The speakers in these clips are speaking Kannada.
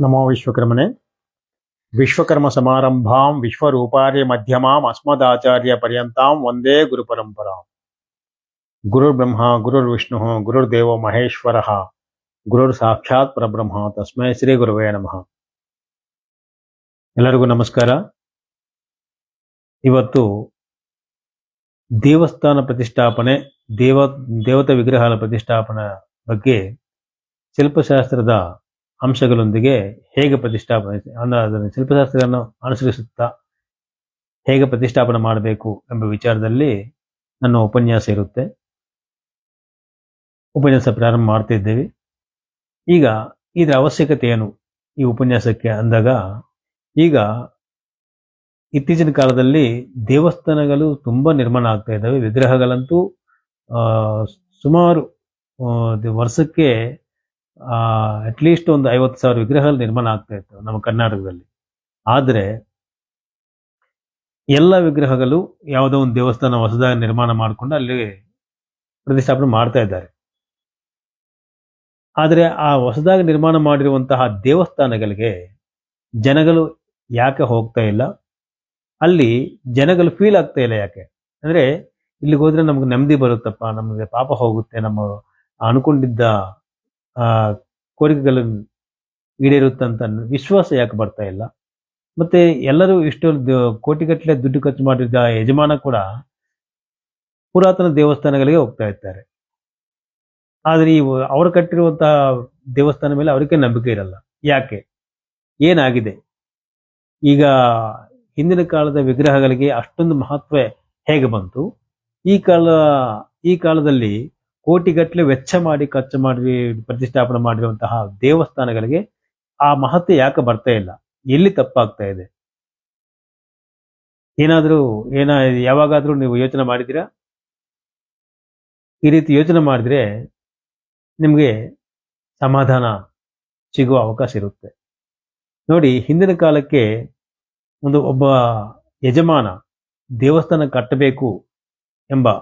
ನಮೋ ವಿಶ್ವಕರ್ಮನೆ ವಿಶ್ವಕರ್ಮ ಸಮಾರಂಭಾಂ ವಿಶ್ವರೂಪಾರ್ಯ ಮಧ್ಯಮಾಂ ಅಸ್ಮದಾಚಾರ್ಯ ಪರ್ಯಂತಾಂ ಒಂದೇ ಗುರು ಪರಂಪರಾಂ ಗುರುರ್ ಬ್ರಹ್ಮ ಗುರುರ್ ಗುರುರ್ದೇವೋ ಮಹೇಶ್ವರ ಗುರುರ್ ಸಾಕ್ಷಾತ್ ಪರಬ್ರಹ್ಮ ತಸ್ಮೈ ಶ್ರೀ ಗುರುವೇ ನಮಃ ಎಲ್ಲರಿಗೂ ನಮಸ್ಕಾರ. ಇವತ್ತು ದೇವಸ್ಥಾನ ಪ್ರತಿಷ್ಠಾಪನೆ, ದೇವ, ದೇವತಾ ವಿಗ್ರಹಗಳ ಪ್ರತಿಷ್ಠಾಪನೆ ಬಗ್ಗೆ ಶಿಲ್ಪಶಾಸ್ತ್ರದ ಅಂಶಗಳೊಂದಿಗೆ ಹೇಗೆ ಪ್ರತಿಷ್ಠಾಪನೆ ಅಂದ್ರೆ ಅದನ್ನು ಶಿಲ್ಪಶಾಸ್ತ್ರಗಳನ್ನು ಅನುಸರಿಸುತ್ತಾ ಹೇಗೆ ಪ್ರತಿಷ್ಠಾಪನೆ ಮಾಡಬೇಕು ಎಂಬ ವಿಚಾರದಲ್ಲಿ ನನ್ನ ಉಪನ್ಯಾಸ ಇರುತ್ತೆ. ಉಪನ್ಯಾಸ ಪ್ರಾರಂಭ ಮಾಡ್ತಿದ್ದೇವೆ. ಈಗ ಇದರ ಅವಶ್ಯಕತೆ ಏನು? ಈ ಉಪನ್ಯಾಸಕ್ಕೆ ಅಂದಾಗ ಈಗ ಇತ್ತೀಚಿನ ಕಾಲದಲ್ಲಿ ದೇವಸ್ಥಾನಗಳು ತುಂಬಾ ನಿರ್ಮಾಣ ಆಗ್ತಾ ಇದ್ದಾವೆ. ವಿಗ್ರಹಗಳಂತೂ ಸುಮಾರು ವರ್ಷಕ್ಕೆ ಅಟ್ಲೀಸ್ಟ್ ಒಂದು ಐವತ್ತು ಸಾವಿರ ವಿಗ್ರಹಗಳು ನಿರ್ಮಾಣ ಆಗ್ತಾ ಇತ್ತು ನಮ್ಮ ಕರ್ನಾಟಕದಲ್ಲಿ. ಆದರೆ ಎಲ್ಲ ವಿಗ್ರಹಗಳು ಯಾವುದೋ ಒಂದು ದೇವಸ್ಥಾನ ಹೊಸದಾಗಿ ನಿರ್ಮಾಣ ಮಾಡಿಕೊಂಡು ಅಲ್ಲಿ ಪ್ರತಿಷ್ಠಾಪನೆ ಮಾಡ್ತಾ ಇದ್ದಾರೆ. ಆದರೆ ಆ ಹೊಸದಾಗಿ ನಿರ್ಮಾಣ ಮಾಡಿರುವಂತಹ ದೇವಸ್ಥಾನಗಳಿಗೆ ಜನಗಳು ಯಾಕೆ ಹೋಗ್ತಾ ಇಲ್ಲ? ಅಲ್ಲಿ ಜನಗಳು ಫೀಲ್ ಆಗ್ತಾ ಇಲ್ಲ ಯಾಕೆ? ಅಂದ್ರೆ ಇಲ್ಲಿಗೆ ಹೋದ್ರೆ ನಮ್ಗೆ ನೆಮ್ಮದಿ ಬರುತ್ತಪ್ಪ, ನಮಗೆ ಪಾಪ ಹೋಗುತ್ತೆ, ನಮ್ಮ ಅನ್ಕೊಂಡಿದ್ದ ಆ, ಕೋರಿಕೆಗಳನ್ನು ಈಡೇರುತ್ತಂತ ವಿಶ್ವಾಸ ಯಾಕೆ ಬರ್ತಾ ಇಲ್ಲ? ಮತ್ತೆ ಎಲ್ಲರೂ ಇಷ್ಟು ಕೋಟಿಗಟ್ಟಲೆ ದುಡ್ಡು ಖರ್ಚು ಮಾಡಿದ ಯಜಮಾನ ಕೂಡ ಪುರಾತನ ದೇವಸ್ಥಾನಗಳಿಗೆ ಹೋಗ್ತಾ ಇರ್ತಾರೆ ಆದ್ರೆ ಈ ಅವರು ಕಟ್ಟಿರುವಂತಹ ದೇವಸ್ಥಾನ ಮೇಲೆ ಅವರಿಗೆ ನಂಬಿಕೆ ಇರಲ್ಲ. ಯಾಕೆ? ಏನಾಗಿದೆ? ಈಗ ಹಿಂದಿನ ಕಾಲದ ವಿಗ್ರಹಗಳಿಗೆ ಅಷ್ಟೊಂದು ಮಹತ್ವ ಹೇಗೆ ಬಂತು? ಈ ಕಾಲ, ಈ ಕಾಲದಲ್ಲಿ ಕೋಟಿಗಟ್ಟಲೆ ವೆಚ್ಚ ಮಾಡಿ, ಖರ್ಚು ಮಾಡಿ, ಪ್ರತಿಷ್ಠಾಪನೆ ಮಾಡಿರುವಂತಹ ದೇವಸ್ಥಾನಗಳಿಗೆ ಆ ಮಹತ್ವ ಯಾಕೆ ಬರ್ತಾ ಇಲ್ಲ? ಎಲ್ಲಿ ತಪ್ಪಾಗ್ತಾ ಇದೆ? ಏನಾದ್ರೂ, ಏನ, ಯಾವಾಗಾದ್ರೂ ನೀವು ಯೋಚನೆ ಮಾಡಿದ್ದೀರಾ? ಈ ರೀತಿ ಯೋಚನೆ ಮಾಡಿದ್ರೆ ನಿಮಗೆ ಸಮಾಧಾನ ಸಿಗುವ ಅವಕಾಶ ಇರುತ್ತೆ. ನೋಡಿ, ಹಿಂದಿನ ಕಾಲಕ್ಕೆ ಒಂದು ಒಬ್ಬ ಯಜಮಾನ ದೇವಸ್ಥಾನ ಕಟ್ಟಬೇಕು ಎಂಬ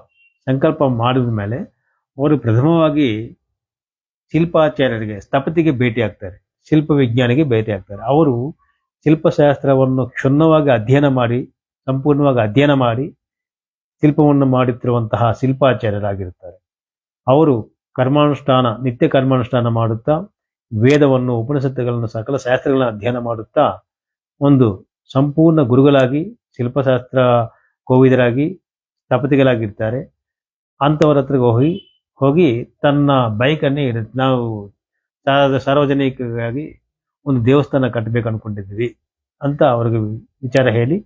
ಸಂಕಲ್ಪ ಮಾಡಿದ ಮೇಲೆ ಅವರು ಪ್ರಥಮವಾಗಿ ಶಿಲ್ಪಾಚಾರ್ಯರಿಗೆ, ಸ್ಥಪತಿಗೆ ಭೇಟಿ ಆಗ್ತಾರೆ ಶಿಲ್ಪ ವಿಜ್ಞಾನಿಗೆ ಭೇಟಿ ಆಗ್ತಾರೆ. ಅವರು ಶಿಲ್ಪಶಾಸ್ತ್ರವನ್ನು ಕ್ಷುಣ್ಣವಾಗಿ ಅಧ್ಯಯನ ಮಾಡಿ, ಸಂಪೂರ್ಣವಾಗಿ ಅಧ್ಯಯನ ಮಾಡಿ, ಶಿಲ್ಪವನ್ನು ಮಾಡುತ್ತಿರುವಂತಹ ಶಿಲ್ಪಾಚಾರ್ಯರಾಗಿರುತ್ತಾರೆ. ಅವರು ಕರ್ಮಾನುಷ್ಠಾನ, ನಿತ್ಯ ಕರ್ಮಾನುಷ್ಠಾನ ಮಾಡುತ್ತಾ, ವೇದವನ್ನು, ಉಪನಿಷತ್ತುಗಳನ್ನು, ಸಕಲ ಶಾಸ್ತ್ರಗಳನ್ನು ಅಧ್ಯಯನ ಮಾಡುತ್ತಾ, ಒಂದು ಸಂಪೂರ್ಣ ಗುರುಗಳಾಗಿ, ಶಿಲ್ಪಶಾಸ್ತ್ರ ಕೋವಿದರಾಗಿ, ಸ್ಥಪತಿಗಳಾಗಿರ್ತಾರೆ. ಅಂಥವರ ಹತ್ರಗೆ ಹೋಗಿ ಹೋಗಿ ತನ್ನ ಬೈಕನ್ನೇ ನಾವು ಸಾರ್ವಜನಿಕವಾಗಿ ಒಂದು ದೇವಸ್ಥಾನ ಕಟ್ಟಬೇಕು ಅನ್ಕೊಂಡಿದ್ವಿ ಅಂತ ಅವ್ರಿಗೆ ವಿಚಾರ ಹೇಳಿ,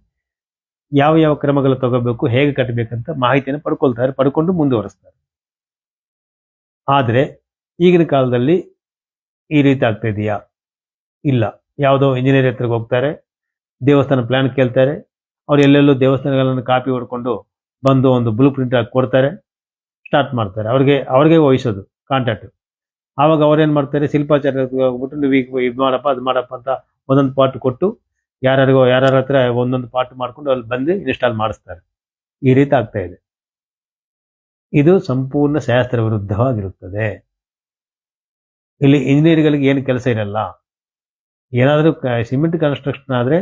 ಯಾವ ಯಾವ ಕ್ರಮಗಳು ತಗೋಬೇಕು, ಹೇಗೆ ಕಟ್ಟಬೇಕಂತ ಮಾಹಿತಿಯನ್ನು ಪಡ್ಕೊಳ್ತಾರೆ, ಪಡ್ಕೊಂಡು ಮುಂದುವರಿಸ್ತಾರೆ. ಆದರೆ ಈಗಿನ ಕಾಲದಲ್ಲಿ ಈ ರೀತಿ ಆಗ್ತಾ ಇದೆಯಾ? ಇಲ್ಲ. ಯಾವುದೋ ಇಂಜಿನಿಯರ್ ಹತ್ರಕ್ಕೆ ಹೋಗ್ತಾರೆ, ದೇವಸ್ಥಾನ ಪ್ಲಾನ್ ಕೇಳ್ತಾರೆ, ಅವ್ರು ಎಲ್ಲೆಲ್ಲೋ ದೇವಸ್ಥಾನಗಳನ್ನು ಕಾಪಿ ಹೊಡ್ಕೊಂಡು ಬಂದು ಒಂದು ಬ್ಲೂ ಪ್ರಿಂಟ್ ಹಾಕಿ ಕೊಡ್ತಾರೆ ಸ್ಟಾರ್ಟ್ ಮಾಡ್ತಾರೆ. ಅವ್ರಿಗೆ ಅವ್ರಿಗೆ ವಹಿಸೋದು ಕಾಂಟ್ಯಾಕ್ಟ್ ಆವಾಗ ಅವ್ರೇನು ಮಾಡ್ತಾರೆ ಶಿಲ್ಪಾಚಾರ್ಯ ಹೋಗ್ಬಿಟ್ಟು ನೀವು ಈಗ ಇದು ಮಾಡಪ್ಪ, ಅದು ಮಾಡಪ್ಪ ಅಂತ ಒಂದೊಂದು ಪಾರ್ಟ್ ಕೊಟ್ಟು, ಯಾರ್ಯಾರಿಗೋ, ಯಾರ್ಯಾರ ಹತ್ರ ಒಂದೊಂದು ಪಾರ್ಟ್ ಮಾಡ್ಕೊಂಡು ಅಲ್ಲಿ ಬಂದು ಇನ್ಸ್ಟಾಲ್ ಮಾಡಿಸ್ತಾರೆ. ಈ ರೀತಿ ಆಗ್ತಾ ಇದೆ. ಇದು ಸಂಪೂರ್ಣ ಶಾಸ್ತ್ರ ವಿರುದ್ಧವಾಗಿರುತ್ತದೆ. ಇಲ್ಲಿ ಇಂಜಿನಿಯರ್ಗಳಿಗೆ ಏನು ಕೆಲಸ ಇರಲ್ಲ. ಏನಾದರೂ ಸಿಮೆಂಟ್ ಕನ್ಸ್ಟ್ರಕ್ಷನ್ ಆದ್ರೆ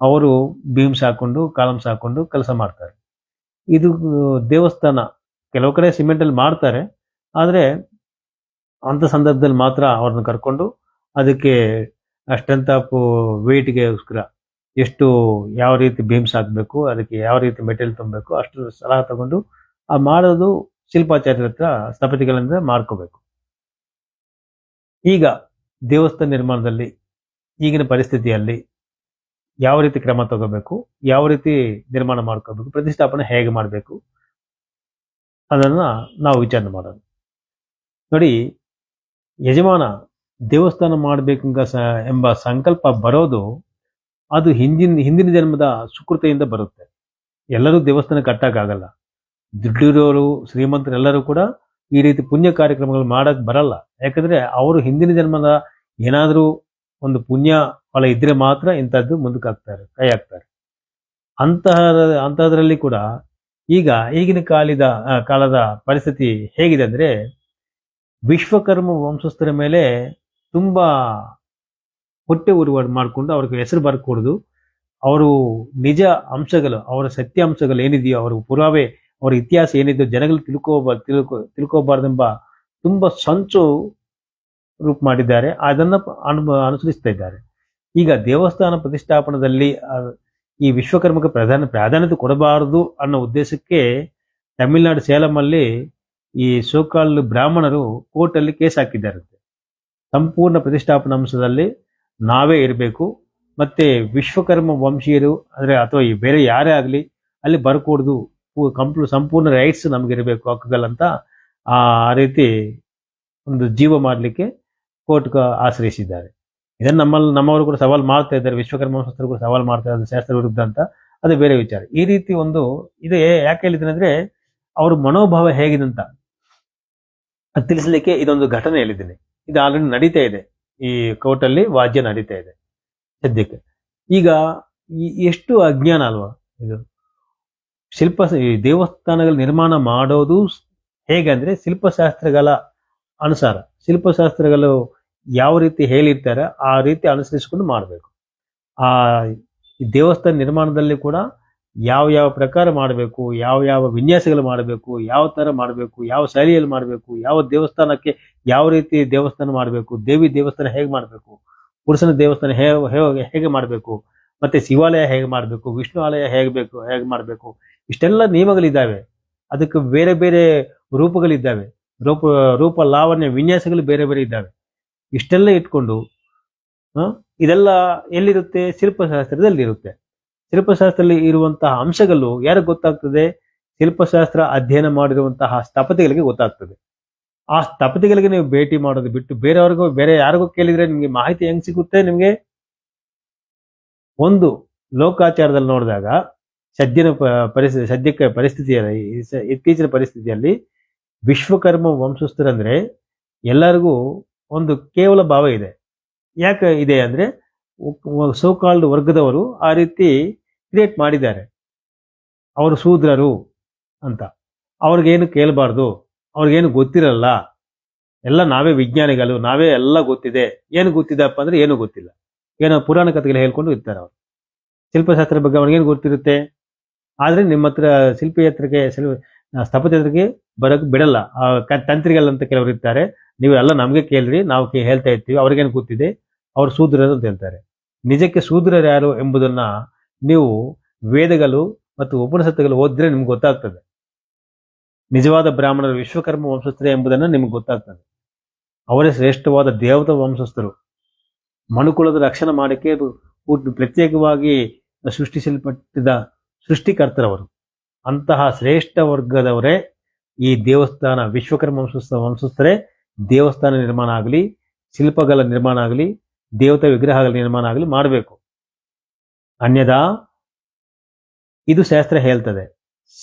ಅವರು ಬೀಮ್ಸ್ ಹಾಕೊಂಡು, ಕಾಲಮ್ಸ್ ಹಾಕೊಂಡು ಕೆಲಸ ಮಾಡ್ತಾರೆ. ಇದು ದೇವಸ್ಥಾನ ಕೆಲವು ಕಡೆ ಸಿಮೆಂಟ್ ಅಲ್ಲಿ ಮಾಡ್ತಾರೆ. ಆದ್ರೆ ಅಂತ ಸಂದರ್ಭದಲ್ಲಿ ಮಾತ್ರ ಅವ್ರನ್ನ ಕರ್ಕೊಂಡು ಅದಕ್ಕೆ ಸ್ಟ್ರೆಂತ್ ಆಫ್ ವೆಯ್ಟ್ಗೆಗೋಸ್ಕರ ಎಷ್ಟು, ಯಾವ ರೀತಿ ಬೀಮ್ಸ್ ಹಾಕಬೇಕು, ಅದಕ್ಕೆ ಯಾವ ರೀತಿ ಮೆಟೀರಿಯಲ್ ತುಂಬಬೇಕು ಅಷ್ಟು ಸಲಹೆ ತಗೊಂಡು ಆ ಮಾಡೋದು ಶಿಲ್ಪಾಚಾರ್ಯರ ಹತ್ರ ಸ್ಥಪತಿಗಳಿಂದ ಮಾಡ್ಕೋಬೇಕು. ಈಗ ದೇವಸ್ಥಾನ ನಿರ್ಮಾಣದಲ್ಲಿ, ಈಗಿನ ಪರಿಸ್ಥಿತಿಯಲ್ಲಿ ಯಾವ ರೀತಿ ಕ್ರಮ ತಗೋಬೇಕು, ಯಾವ ರೀತಿ ನಿರ್ಮಾಣ ಮಾಡ್ಕೋಬೇಕು, ಪ್ರತಿಷ್ಠಾಪನೆ ಹೇಗೆ ಮಾಡಬೇಕು ಅದನ್ನ ನಾವು ವಿಚಾರಣೆ ಮಾಡೋದು. ನೋಡಿ, ಯಜಮಾನ ದೇವಸ್ಥಾನ ಮಾಡಬೇಕು ಸ, ಎಂಬ ಸಂಕಲ್ಪ ಬರೋದು ಅದು ಹಿಂದಿನ ಹಿಂದಿನ ಜನ್ಮದ ಸುಕೃತೆಯಿಂದ ಬರುತ್ತೆ. ಎಲ್ಲರೂ ದೇವಸ್ಥಾನ ಕಟ್ಟೋಕ್ಕಾಗಲ್ಲ ದುಡ್ಡಿರೋರು, ಶ್ರೀಮಂತರೆಲ್ಲರೂ ಕೂಡ ಈ ರೀತಿ ಪುಣ್ಯ ಕಾರ್ಯಕ್ರಮಗಳು ಮಾಡಕ್ ಬರಲ್ಲ. ಯಾಕಂದ್ರೆ ಅವರು ಹಿಂದಿನ ಜನ್ಮದ ಏನಾದರೂ ಒಂದು ಪುಣ್ಯ ಫಲ ಇದ್ರೆ ಮಾತ್ರ ಇಂಥದ್ದು ಮುಂದಕ್ಕೆ ಹಾಕ್ತಾರೆ ಕೈ ಹಾಕ್ತಾರೆ ಅಂತಹ ಅಂತಹದ್ರಲ್ಲಿ ಕೂಡ ಈಗ ಈಗಿನ ಕಾಲದ ಕಾಲದ ಪರಿಸ್ಥಿತಿ ಹೇಗಿದೆ ಅಂದರೆ ವಿಶ್ವಕರ್ಮ ವಂಶಸ್ಥರ ಮೇಲೆ ತುಂಬ ಹೊಟ್ಟೆ ಉರುವಾಡು ಮಾಡಿಕೊಂಡು ಅವ್ರಿಗೆ ಹೆಸರು ಬರ್ಕೊಡೋದು. ಅವರು ನಿಜ ಅಂಶಗಳು, ಅವರ ಸತ್ಯ ಅಂಶಗಳು ಏನಿದೆಯೋ, ಅವರ ಪುರಾವೆ, ಅವರ ಇತಿಹಾಸ ಏನಿದೆಯೋ ಜನಗಳು ತಿಳ್ಕೋಬಾರ್ದು ತಿಳ್ಕೊ, ತಿಳ್ಕೋಬಾರ್ದೆಂಬ ತುಂಬಾ ಸಂಚು ರೂಪ ಮಾಡಿದ್ದಾರೆ. ಅದನ್ನು ಅನು ಅನುಸರಿಸ್ತಾ ಇದ್ದಾರೆ. ಈಗ ದೇವಸ್ಥಾನ ಪ್ರತಿಷ್ಠಾಪನದಲ್ಲಿ ಈ ವಿಶ್ವಕರ್ಮಕ್ಕೆ ಪ್ರಧಾನ ಪ್ರಾಧಾನ್ಯತೆ ಕೊಡಬಾರದು ಅನ್ನೋ ಉದ್ದೇಶಕ್ಕೆ ತಮಿಳುನಾಡು ಸೇಲಮಲ್ಲಿ ಈ ಸೋಕಾಲ್ ಬ್ರಾಹ್ಮಣರು ಕೋರ್ಟಲ್ಲಿ ಕೇಸ್ ಹಾಕಿದ್ದಾರೆ. ಸಂಪೂರ್ಣ ಪ್ರತಿಷ್ಠಾಪನಾ ಅಂಶದಲ್ಲಿ ನಾವೇ ಇರಬೇಕು. ಮತ್ತೆ ವಿಶ್ವಕರ್ಮ ವಂಶೀಯರು, ಅಂದ್ರೆ ಅಥವಾ ಈ ಬೇರೆ ಯಾರೇ ಆಗಲಿ, ಅಲ್ಲಿ ಬರ್ಕೂಡ್ದು ಕಂಪ್ಲೂ, ಸಂಪೂರ್ಣ ರೈಟ್ಸ್ ನಮ್ಗೆ ಇರಬೇಕು ಹಕ್ಕುಗಳಂತ ಆ ರೀತಿ ಒಂದು ಜೀವ ಮಾಡಲಿಕ್ಕೆ ಕೋರ್ಟ್ ಆಶ್ರಯಿಸಿದ್ದಾರೆ. ಇದನ್ನ ನಮ್ಮಲ್ಲಿ, ನಮ್ಮವರು ಕೂಡ ಸವಾಲು ಮಾಡ್ತಾ ಇದ್ದಾರೆ, ವಿಶ್ವಕರ್ಮ ವಂಶಸ್ಥರು ಕೂಡ ಸವಾಲು ಮಾಡ್ತಾ ಇದ್ದಾರೆ, ಶಾಸ್ತ್ರ ವಿರುದ್ಧ ಅಂತ. ಅದು ಬೇರೆ ವಿಚಾರ. ಈ ರೀತಿ ಒಂದು, ಇದು ಯಾಕೆ ಹೇಳಿದ್ದೀನಿ ಅಂದ್ರೆ, ಅವ್ರ ಮನೋಭಾವ ಹೇಗಿದೆ ಅಂತ. ಅದು ತಿಳಿಸ್ಲಿಕ್ಕೆ ಇದೊಂದು ಘಟನೆ ಹೇಳಿದ್ದೀನಿ. ಇದು ಆಲ್ರೆಡಿ ನಡೀತಾ ಇದೆ. ಈ ಕೋರ್ಟಲ್ಲಿ ವಾದ್ಯ ನಡೀತಾ ಇದೆ ಸದ್ಯಕ್ಕೆ. ಈಗ ಎಷ್ಟು ಅಜ್ಞಾನ ಅಲ್ವಾ ಇದು? ಶಿಲ್ಪ, ಈ ದೇವಸ್ಥಾನಗಳ ನಿರ್ಮಾಣ ಮಾಡೋದು ಹೇಗೆ ಅಂದ್ರೆ, ಶಿಲ್ಪಶಾಸ್ತ್ರಗಳ ಅನುಸಾರ. ಶಿಲ್ಪಶಾಸ್ತ್ರಗಳು ಯಾವ ರೀತಿ ಹೇಳಿರ್ತಾರೆ ಆ ರೀತಿ ಅನುಸರಿಸಿಕೊಂಡು ಮಾಡಬೇಕು. ಆ ದೇವಸ್ಥಾನ ನಿರ್ಮಾಣದಲ್ಲಿ ಕೂಡ ಯಾವ ಯಾವ ಪ್ರಕಾರ ಮಾಡಬೇಕು, ಯಾವ ಯಾವ ವಿನ್ಯಾಸಗಳು ಮಾಡಬೇಕು, ಯಾವ ತರ ಮಾಡಬೇಕು, ಯಾವ ಶೈಲಿಯಲ್ಲಿ ಮಾಡಬೇಕು, ಯಾವ ದೇವಸ್ಥಾನಕ್ಕೆ ಯಾವ ರೀತಿ ದೇವಸ್ಥಾನ ಮಾಡಬೇಕು, ದೇವಿ ದೇವಸ್ಥಾನ ಹೇಗೆ ಮಾಡಬೇಕು, ಪುರುಷನ ದೇವಸ್ಥಾನ ಹೇಗೆ ಹೇಗೆ ಮಾಡಬೇಕು, ಮತ್ತೆ ಶಿವಾಲಯ ಹೇಗೆ ಮಾಡಬೇಕು, ವಿಷ್ಣು ಆಲಯ ಹೇಗೆ ಬೇಕು, ಹೇಗೆ ಮಾಡಬೇಕು, ಇಷ್ಟೆಲ್ಲ ನಿಯಮಗಳಿದ್ದಾವೆ. ಅದಕ್ಕೆ ಬೇರೆ ಬೇರೆ ರೂಪಗಳಿದ್ದಾವೆ. ರೂಪ ರೂಪ ಲಾವಣ್ಯ ವಿನ್ಯಾಸಗಳು ಬೇರೆ ಬೇರೆ ಇದ್ದಾವೆ. ಇಷ್ಟೆಲ್ಲ ಇಟ್ಕೊಂಡು ಇದೆಲ್ಲ ಎಲ್ಲಿರುತ್ತೆ? ಶಿಲ್ಪಶಾಸ್ತ್ರದಲ್ಲಿ ಇರುತ್ತೆ ಶಿಲ್ಪಶಾಸ್ತ್ರದಲ್ಲಿ ಇರುವಂತಹ ಅಂಶಗಳು ಯಾರಿಗೆ ಗೊತ್ತಾಗ್ತದೆ? ಶಿಲ್ಪಶಾಸ್ತ್ರ ಅಧ್ಯಯನ ಮಾಡಿರುವಂತಹ ಸ್ಥಪತಿಗಳಿಗೆ ಗೊತ್ತಾಗ್ತದೆ. ಆ ಸ್ಥಪತಿಗಳಿಗೆ ನೀವು ಭೇಟಿ ಮಾಡೋದು ಬಿಟ್ಟು ಬೇರೆಯವ್ರಿಗೂ, ಬೇರೆ ಯಾರಿಗೂ ಕೇಳಿದ್ರೆ ನಿಮಗೆ ಮಾಹಿತಿ ಹೆಂಗ್ ಸಿಗುತ್ತೆ ನಿಮಗೆ? ಒಂದು, ಲೋಕಾಚಾರದಲ್ಲಿ ನೋಡಿದಾಗ ಸದ್ಯನ ಪರಿಸ್ಥಿತಿ ಸದ್ಯಕ್ಕೆ ಪರಿಸ್ಥಿತಿಯಲ್ಲಿ, ಇತ್ತೀಚಿನ ಪರಿಸ್ಥಿತಿಯಲ್ಲಿ ವಿಶ್ವಕರ್ಮ ವಂಶಸ್ಥರಂದ್ರೆ ಎಲ್ಲರಿಗೂ ಒಂದು ಕೇವಲ ಭಾವ ಇದೆ. ಯಾಕೆ ಇದೆ ಅಂದ್ರೆ ಸೋಕಾಲ್ಡ್ ವರ್ಗದವರು ಆ ರೀತಿ ಕ್ರಿಯೇಟ್ ಮಾಡಿದ್ದಾರೆ. ಅವರು ಶೂದ್ರರು ಅಂತ. ಅವ್ರಿಗೇನು ಕೇಳಬಾರ್ದು, ಅವ್ರಿಗೇನು ಗೊತ್ತಿರಲ್ಲ. ಎಲ್ಲ ನಾವೇ ವಿಜ್ಞಾನಿಗಳು, ನಾವೇ ಎಲ್ಲ ಗೊತ್ತಿದೆ. ಏನು ಗೊತ್ತಿದೆಪ್ಪ ಅಂದ್ರೆ ಏನು ಗೊತ್ತಿಲ್ಲ. ಏನೋ ಪುರಾಣ ಕಥೆಗಳು ಹೇಳ್ಕೊಂಡು ಇರ್ತಾರೆ ಅವರು. ಶಿಲ್ಪಶಾಸ್ತ್ರ ಬಗ್ಗೆ ಅವ್ರಿಗೇನು ಗೊತ್ತಿರುತ್ತೆ? ಆದರೆ ನಿಮ್ಮ ಹತ್ರ ಶಿಲ್ಪಿ ಹತ್ರಕ್ಕೆ ಶಿಲ್ಪ ಸ್ಥಪತಿ ಹತ್ರಕ್ಕೆ ಬರೋಕ್ಕೆ ಬಿಡಲ್ಲ. ಆ ಕ- ತಂತ್ರಿಗಳಂತ ಕೆಲವರು ಇರ್ತಾರೆ. ನೀವು ನಮಗೆ ಕೇಳ್ರಿ, ನಾವು ಹೇಳ್ತಾ ಇರ್ತೀವಿ, ಅವ್ರಿಗೇನು ಗೊತ್ತಿದೆ? ಅವ್ರು ಶೂದ್ರರು ಅಂತ ಹೇಳ್ತಾರೆ. ನಿಜಕ್ಕೆ ಶೂದ್ರರು ಯಾರು ಎಂಬುದನ್ನ ನೀವು ವೇದಗಳು ಮತ್ತು ಉಪನಿಷತ್ತುಗಳು ಓದಿದ್ರೆ ನಿಮ್ಗೆ ಗೊತ್ತಾಗ್ತದೆ. ನಿಜವಾದ ಬ್ರಾಹ್ಮಣರು ವಿಶ್ವಕರ್ಮ ವಂಶಸ್ಥರೇ ಎಂಬುದನ್ನು ನಿಮ್ಗೆ ಗೊತ್ತಾಗ್ತದೆ. ಅವರೇ ಶ್ರೇಷ್ಠವಾದ ದೇವತಾ ವಂಶಸ್ಥರು. ಮನುಕುಲದ ರಕ್ಷಣೆ ಮಾಡಕ್ಕೆ ಪೂರ್ತಿ ಪ್ರತ್ಯೇಕವಾಗಿ ಸೃಷ್ಟಿಸಲ್ಪಟ್ಟಿದ ಸೃಷ್ಟಿಕರ್ತರವರು. ಅಂತಹ ಶ್ರೇಷ್ಠ ವರ್ಗದವರೇ ಈ ದೇವಸ್ಥಾನ ವಿಶ್ವಕರ್ಮ ವಂಶಸ್ಥ, ವಂಶಸ್ಥರೇ. ದೇವಸ್ಥಾನ ನಿರ್ಮಾಣ ಆಗಲಿ, ಶಿಲ್ಪಗಳ ನಿರ್ಮಾಣ ಆಗಲಿ, ದೇವತಾ ವಿಗ್ರಹಗಳ ನಿರ್ಮಾಣ ಆಗಲಿ ಮಾಡಬೇಕು. ಅನ್ಯದಾ, ಇದು ಶಾಸ್ತ್ರ ಹೇಳ್ತದೆ.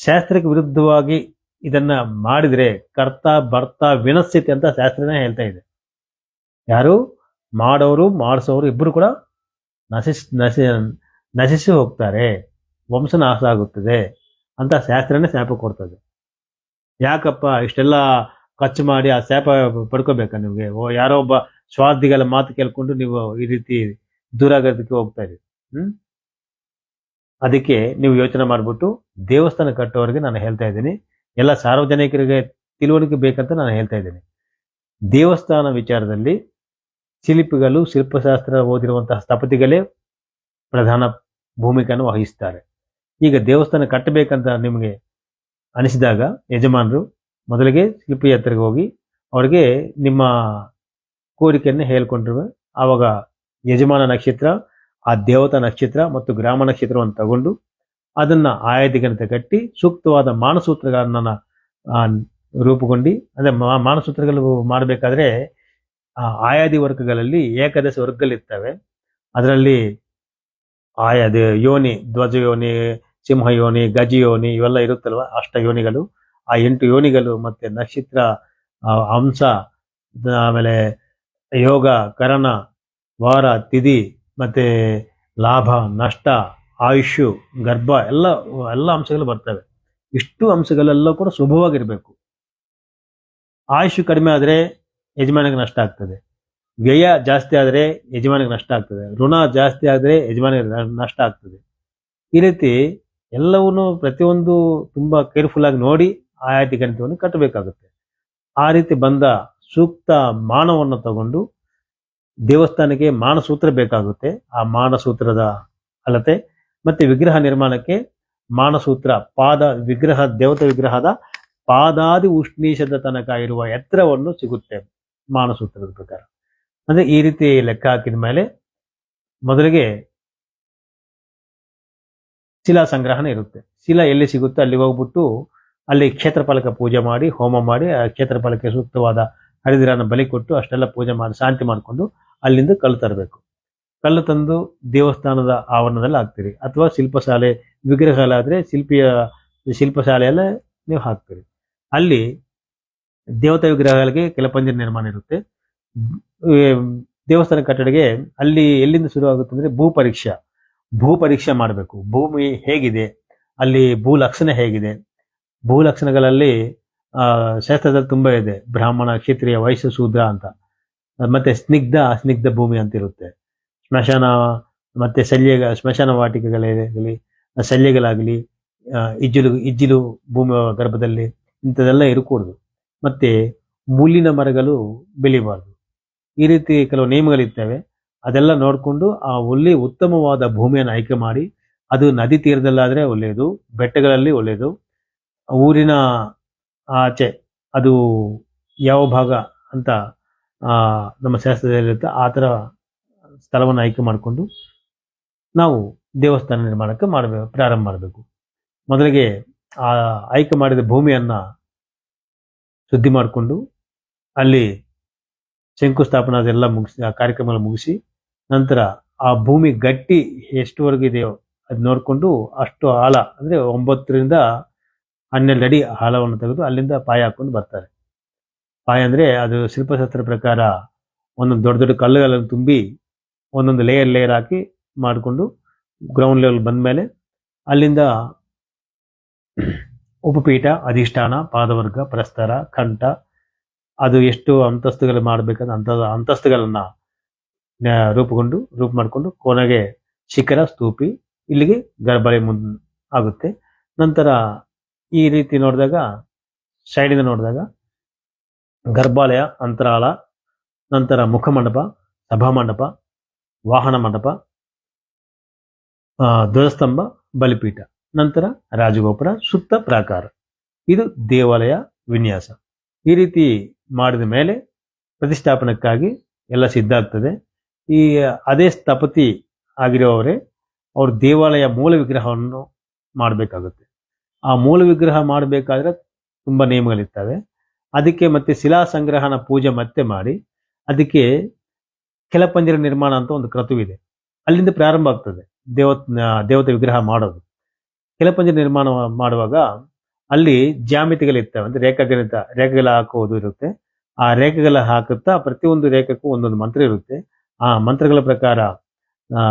ಶಾಸ್ತ್ರಕ್ಕೆ ವಿರುದ್ಧವಾಗಿ ಇದನ್ನ ಮಾಡಿದ್ರೆ ಕರ್ತ ಬರ್ತ ವಿನಶ್ಯತೆ ಅಂತ ಶಾಸ್ತ್ರನೇ ಹೇಳ್ತಾ ಇದೆ. ಯಾರು? ಮಾಡೋರು, ಮಾಡಿಸೋರು ಇಬ್ಬರು ಕೂಡ ನಶಿಸ್ ನಶಿ, ನಶಿಸಿ ಹೋಗ್ತಾರೆ. ವಂಶನಾಶ ಆಗುತ್ತದೆ ಅಂತ ಶಾಸ್ತ್ರನೇ ಶಾಪ ಕೊಡ್ತದೆ. ಯಾಕಪ್ಪ? ಇಷ್ಟೆಲ್ಲ ಖರ್ಚು ಮಾಡಿ ಆ ಶಾಪ ಪಡ್ಕೋಬೇಕಾ ನಿಮಗೆ? ಓ, ಯಾರೋ ಒಬ್ಬ ಸ್ವಾರ್ಥಿಗಳ ಮಾತು ಕೇಳ್ಕೊಂಡು ನೀವು ಈ ರೀತಿ ದೂರಾಗೋದಕ್ಕೆ ಹೋಗ್ತಾ ಇದ್ದೀರಿ. ಹ್ಮ್? ಅದಕ್ಕೆ ನೀವು ಯೋಚನೆ ಮಾಡ್ಬಿಟ್ಟು ದೇವಸ್ಥಾನ ಕಟ್ಟೋರಿಗೆ ನಾನು ಹೇಳ್ತಾ ಇದ್ದೀನಿ. ಎಲ್ಲ ಸಾರ್ವಜನಿಕರಿಗೆ ತಿಳುವಳಿಕೆ ಬೇಕಂತ ನಾನು ಹೇಳ್ತಾ ಇದ್ದೀನಿ. ದೇವಸ್ಥಾನ ವಿಚಾರದಲ್ಲಿ ಶಿಲ್ಪಿಗಳು, ಶಿಲ್ಪಶಾಸ್ತ್ರ ಓದಿರುವಂತಹ ಸ್ಥಪತಿಗಳೇ ಪ್ರಧಾನ ಭೂಮಿಕೆಯನ್ನು ವಹಿಸ್ತಾರೆ. ಈಗ ದೇವಸ್ಥಾನ ಕಟ್ಟಬೇಕಂತ ನಿಮಗೆ ಅನಿಸಿದಾಗ ಯಜಮಾನರು ಮೊದಲಿಗೆ ಶಿಲ್ಪಿ ಹತ್ರಕ್ಕೆ ಹೋಗಿ ಅವರಿಗೆ ನಿಮ್ಮ ಕೋರಿಕೆಯನ್ನು ಹೇಳ್ಕೊಂಡ್ರು ಆವಾಗ ಯಜಮಾನ ನಕ್ಷತ್ರ, ಆ ದೇವತಾ ನಕ್ಷತ್ರ ಮತ್ತು ಗ್ರಾಮ ನಕ್ಷತ್ರವನ್ನು ತಗೊಂಡು ಅದನ್ನ ಆಯಾದಿಗಂತ ಕಟ್ಟಿ ಸೂಕ್ತವಾದ ಮಾನಸೂತ್ರಗಳನ್ನ ರೂಪುಗೊಂಡು, ಅಂದರೆ ಮಾನಸೂತ್ರಗಳು ಮಾಡಬೇಕಾದ್ರೆ ಆಯಾದಿ ವರ್ಗಗಳಲ್ಲಿ ಏಕಾದಶ ವರ್ಗಗಳಿರ್ತವೆ. ಅದರಲ್ಲಿ ಆಯಾದ ಯೋನಿ ಧ್ವಜ ಯೋನಿ ಸಿಂಹ ಯೋನಿ ಗಜ ಯೋನಿ ಇವೆಲ್ಲ ಇರುತ್ತಲ್ವ ಅಷ್ಟ ಯೋನಿಗಳು. ಆ ಎಂಟು ಯೋನಿಗಳು ಮತ್ತೆ ನಕ್ಷತ್ರ ಅಂಶ ಆಮೇಲೆ ಯೋಗ ಕರಣ ವಾರ ತಿದಿ ಮತ್ತೆ ಲಾಭ, ನಷ್ಟ ಆಯುಷು ಗರ್ಭ ಎಲ್ಲ ಎಲ್ಲ ಅಂಶಗಳು ಬರ್ತವೆ. ಇಷ್ಟು ಅಂಶಗಳೆಲ್ಲ ಕೂಡ ಶುಭವಾಗಿರಬೇಕು ಆಯುಷು ಕಡಿಮೆ ಆದ್ರೆ ಯಜಮಾನಿಗೆ ನಷ್ಟ ಆಗ್ತದೆ. ವ್ಯಯ ಜಾಸ್ತಿ ಆದರೆ ಯಜಮಾನಿಗೆ ನಷ್ಟ ಆಗ್ತದೆ. ಋಣ ಜಾಸ್ತಿ ಆದರೆ ಯಜಮಾನಿಗೆ ನಷ್ಟ ಆಗ್ತದೆ. ಈ ರೀತಿ ಎಲ್ಲವನ್ನು ಪ್ರತಿಯೊಂದು ತುಂಬಾ ಕೇರ್ಫುಲ್ ಆಗಿ ನೋಡಿ ಆಯಾತಿ ಗಣಿತವನ್ನು ಕಟ್ಟಬೇಕಾಗುತ್ತೆ. ಆ ರೀತಿ ಬಂದ ಸೂಕ್ತ ಮಾನವನ್ನು ತಗೊಂಡು ದೇವಸ್ಥಾನಕ್ಕೆ ಮಾನಸೂತ್ರ ಬೇಕಾಗುತ್ತೆ. ಆ ಮಾನಸೂತ್ರದ ಅಳತೆ ಮತ್ತೆ ವಿಗ್ರಹ ನಿರ್ಮಾಣಕ್ಕೆ ಮಾನಸೂತ್ರ, ಪಾದ ವಿಗ್ರಹ, ದೇವತೆ ವಿಗ್ರಹದ ಪಾದಾದಿ ಉಷ್ಣೀಶದ ತನಕ ಇರುವ ಎತ್ತರವನ್ನು ಸಿಗುತ್ತೆ ಮಾನಸೂತ್ರದ ಪ್ರಕಾರ. ಅಂದ್ರೆ ಈ ರೀತಿ ಲೆಕ್ಕ ಹಾಕಿದ ಮೇಲೆ ಮೊದಲಿಗೆ ಶಿಲಾ ಸಂಗ್ರಹಣ ಇರುತ್ತೆ. ಶಿಲಾ ಎಲ್ಲಿ ಸಿಗುತ್ತೆ ಅಲ್ಲಿ ಹೋಗ್ಬಿಟ್ಟು ಅಲ್ಲಿ ಕ್ಷೇತ್ರಪಾಲಕ ಪೂಜೆ ಮಾಡಿ, ಹೋಮ ಮಾಡಿ, ಆ ಕ್ಷೇತ್ರಪಾಲಕ್ಕೆ ಸೂಕ್ತವಾದ ಹರಿದಿರನ ಬಲಿ ಕೊಟ್ಟು ಅಷ್ಟೆಲ್ಲ ಪೂಜೆ ಮಾಡಿ, ಶಾಂತಿ ಮಾಡಿಕೊಂಡು ಅಲ್ಲಿಂದ ಕಲ್ಲು ತರಬೇಕು. ಕಲ್ಲು ತಂದು ದೇವಸ್ಥಾನದ ಆವರಣದಲ್ಲಿ ಹಾಕ್ತೀರಿ. ಅಥವಾ ಶಿಲ್ಪಶಾಲೆ, ವಿಗ್ರಹಶಾಲೆ ಆದರೆ ಶಿಲ್ಪಿಯ, ಶಿಲ್ಪಶಾಲೆಯೆಲ್ಲ ನೀವು ಹಾಕ್ತೀರಿ. ಅಲ್ಲಿ ದೇವತಾ ವಿಗ್ರಹಗಳಿಗೆ ಕೆಲಪಂಜರ ನಿರ್ಮಾಣ ಇರುತ್ತೆ. ದೇವಸ್ಥಾನ ಕಟ್ಟಡಗೆ ಅಲ್ಲಿ ಎಲ್ಲಿಂದ ಶುರು ಆಗುತ್ತೆ ಅಂದರೆ ಭೂ ಪರೀಕ್ಷಾ. ಭೂ ಪರೀಕ್ಷೆ ಮಾಡಬೇಕು. ಭೂಮಿ ಹೇಗಿದೆ? ಅಲ್ಲಿ ಭೂ ಲಕ್ಷಣ ಹೇಗಿದೆ? ಭೂ ಲಕ್ಷಣಗಳಲ್ಲಿ ಆ, ಶಾಸ್ತ್ರದಲ್ಲಿ ತುಂಬಾ ಇದೆ. ಬ್ರಾಹ್ಮಣ, ಕ್ಷತ್ರಿಯ, ವೈಶ್ಯ, ಶೂದ್ರ ಅಂತ. ಮತ್ತೆ ಸ್ನಿಗ್ಧ, ಅಸ್ನಿಗ್ಧ ಭೂಮಿ ಅಂತ ಇರುತ್ತೆ ಸ್ಮಶಾನ ಮತ್ತೆ ಶಲ್ಯ ಸ್ಮಶಾನ ವಾಟಿಕೆಗಳಾಗಲಿ, ಶಲ್ಯಗಳಾಗಲಿ ಇಜ್ಜಿಲು ಇಜ್ಜಿಲು ಭೂಮಿ ಗರ್ಭದಲ್ಲಿ ಇಂಥದೆಲ್ಲ ಇರಕೂಡದು. ಮತ್ತೆ ಮುಳ್ಳಿನ ಮರಗಳು ಬೆಳಿಬಾರ್ದು. ಈ ರೀತಿ ಕೆಲವು ನಿಯಮಗಳಿರ್ತವೆ. ಅದೆಲ್ಲ ನೋಡಿಕೊಂಡು ಆ ಒಳ್ಳೆ ಉತ್ತಮವಾದ ಭೂಮಿಯನ್ನು ಆಯ್ಕೆ ಮಾಡಿ, ಅದು ನದಿ ತೀರದಲ್ಲಾದ್ರೆ ಒಳ್ಳೆಯದು, ಬೆಟ್ಟಗಳಲ್ಲಿ ಒಳ್ಳೆಯದು ಊರಿನ ಆಚೆ, ಅದು ಯಾವ ಭಾಗ ಅಂತ ನಮ್ಮ ಶಾಸ್ತ್ರದಲ್ಲಿರುತ್ತೆ. ಆ ಥರ ಸ್ಥಳವನ್ನು ಆಯ್ಕೆ ಮಾಡಿಕೊಂಡು ನಾವು ದೇವಸ್ಥಾನ ನಿರ್ಮಾಣಕ್ಕೆ ಮಾಡಬೇಕು ಪ್ರಾರಂಭ ಮಾಡಬೇಕು. ಮೊದಲಿಗೆ ಆ ಆಯ್ಕೆ ಮಾಡಿದ ಭೂಮಿಯನ್ನು ಶುದ್ಧಿ ಮಾಡಿಕೊಂಡು ಅಲ್ಲಿ ಶಂಕುಸ್ಥಾಪನೆ ಅದೆಲ್ಲ ಮುಗಿಸಿ, ಆ ಕಾರ್ಯಕ್ರಮ ಮುಗಿಸಿ, ನಂತರ ಆ ಭೂಮಿ ಗಟ್ಟಿ ಎಷ್ಟುವರೆಗೂ ಇದೆಯೋ ಅದು ನೋಡಿಕೊಂಡು ಅಷ್ಟು ಆಳ, ಅಂದರೆ ಒಂಬತ್ತರಿಂದ ಹನ್ನೆರಡು ಅಡಿ ಆಳವನ್ನು ತೆಗೆದು ಅಲ್ಲಿಂದ ಪಾಯ ಹಾಕೊಂಡು ಬರ್ತಾರೆ. ಪಾಯ ಅಂದರೆ ಅದು ಶಿಲ್ಪಶಾಸ್ತ್ರ ಪ್ರಕಾರ ಒಂದೊಂದು ದೊಡ್ಡ ದೊಡ್ಡ ಕಲ್ಲುಗಳನ್ನು ತುಂಬಿ ಒಂದೊಂದು ಲೇಯರ್ ಲೇಯರ್ ಹಾಕಿ ಮಾಡಿಕೊಂಡು ಗ್ರೌಂಡ್ ಲೆವೆಲ್ ಬಂದ ಮೇಲೆ ಅಲ್ಲಿಂದ ಉಪಪೀಠ, ಅಧಿಷ್ಠಾನ, ಪಾದವರ್ಗ ಪ್ರಸ್ತರ ಕಂಠ, ಅದು ಎಷ್ಟು ಅಂತಸ್ತುಗಳು ಮಾಡಬೇಕಂದ್ರೆ ಅಂತ ಅಂತಸ್ತುಗಳನ್ನ ರೂಪುಗೊಂಡು, ರೂಪ ಮಾಡಿಕೊಂಡು ಕೊನೆಗೆ ಶಿಖರ, ಸ್ತೂಪಿ, ಇಲ್ಲಿಗೆ ಗರ್ಭಾಲಯ ಮುಂದೆ ಆಗುತ್ತೆ. ನಂತರ ಈ ರೀತಿ ನೋಡಿದಾಗ ಸೈಡಿಂದ ನೋಡಿದಾಗ, ಗರ್ಭಾಲಯ, ಅಂತರಾಳ, ನಂತರ ಮುಖಮಂಡಪ, ಸಭಾಮಂಡಪ, ವಾಹನ ಮಂಡಪ ಧ್ವಜಸ್ತಂಭ, ಬಲಿಪೀಠ, ನಂತರ ರಾಜಗೋಪುರ, ಸುತ್ತ ಪ್ರಾಕಾರ. ಇದು ದೇವಾಲಯ ವಿನ್ಯಾಸ. ಈ ರೀತಿ ಮಾಡಿದ ಮೇಲೆ ಪ್ರತಿಷ್ಠಾಪನಕ್ಕಾಗಿ ಎಲ್ಲ ಸಿದ್ಧ ಆಗ್ತದೆ. ಈ, ಅದೇ ಸ್ಥಪತಿ ಆಗಿರುವವರೇ, ಅವರು ದೇವಾಲಯ ಮೂಲ ವಿಗ್ರಹವನ್ನು ಮಾಡಬೇಕಾಗುತ್ತೆ. ಆ ಮೂಲ ವಿಗ್ರಹ ಮಾಡಬೇಕಾದ್ರೆ ತುಂಬಾ ನಿಯಮಗಳಿರ್ತವೆ. ಅದಕ್ಕೆ ಮತ್ತೆ ಶಿಲಾ ಸಂಗ್ರಹನ ಪೂಜೆ ಮತ್ತೆ ಮಾಡಿ ಅದಕ್ಕೆ ಕೆಲಪಂಜರ ನಿರ್ಮಾಣ ಅಂತ ಒಂದು ಕ್ರತುವಿದೆ. ಅಲ್ಲಿಂದ ಪ್ರಾರಂಭ ಆಗ್ತದೆ ದೇವ ದೇವತೆ ವಿಗ್ರಹ ಮಾಡೋದು. ಕೆಲಪಂಜರ ನಿರ್ಮಾಣ ಮಾಡುವಾಗ ಅಲ್ಲಿ ಜ್ಯಾಮಿತಿಗಳಿರ್ತವೆ ಅಂದ್ರೆ ರೇಖಾಗಣಿತ ರೇಖೆಗಳ ಹಾಕುವುದು ಇರುತ್ತೆ. ಆ ರೇಖೆಗಳ ಹಾಕುತ್ತಾ ಪ್ರತಿಯೊಂದು ರೇಖಕ್ಕೂ ಒಂದೊಂದು ಮಂತ್ರ ಇರುತ್ತೆ. ಆ ಮಂತ್ರಗಳ ಪ್ರಕಾರ ಆ,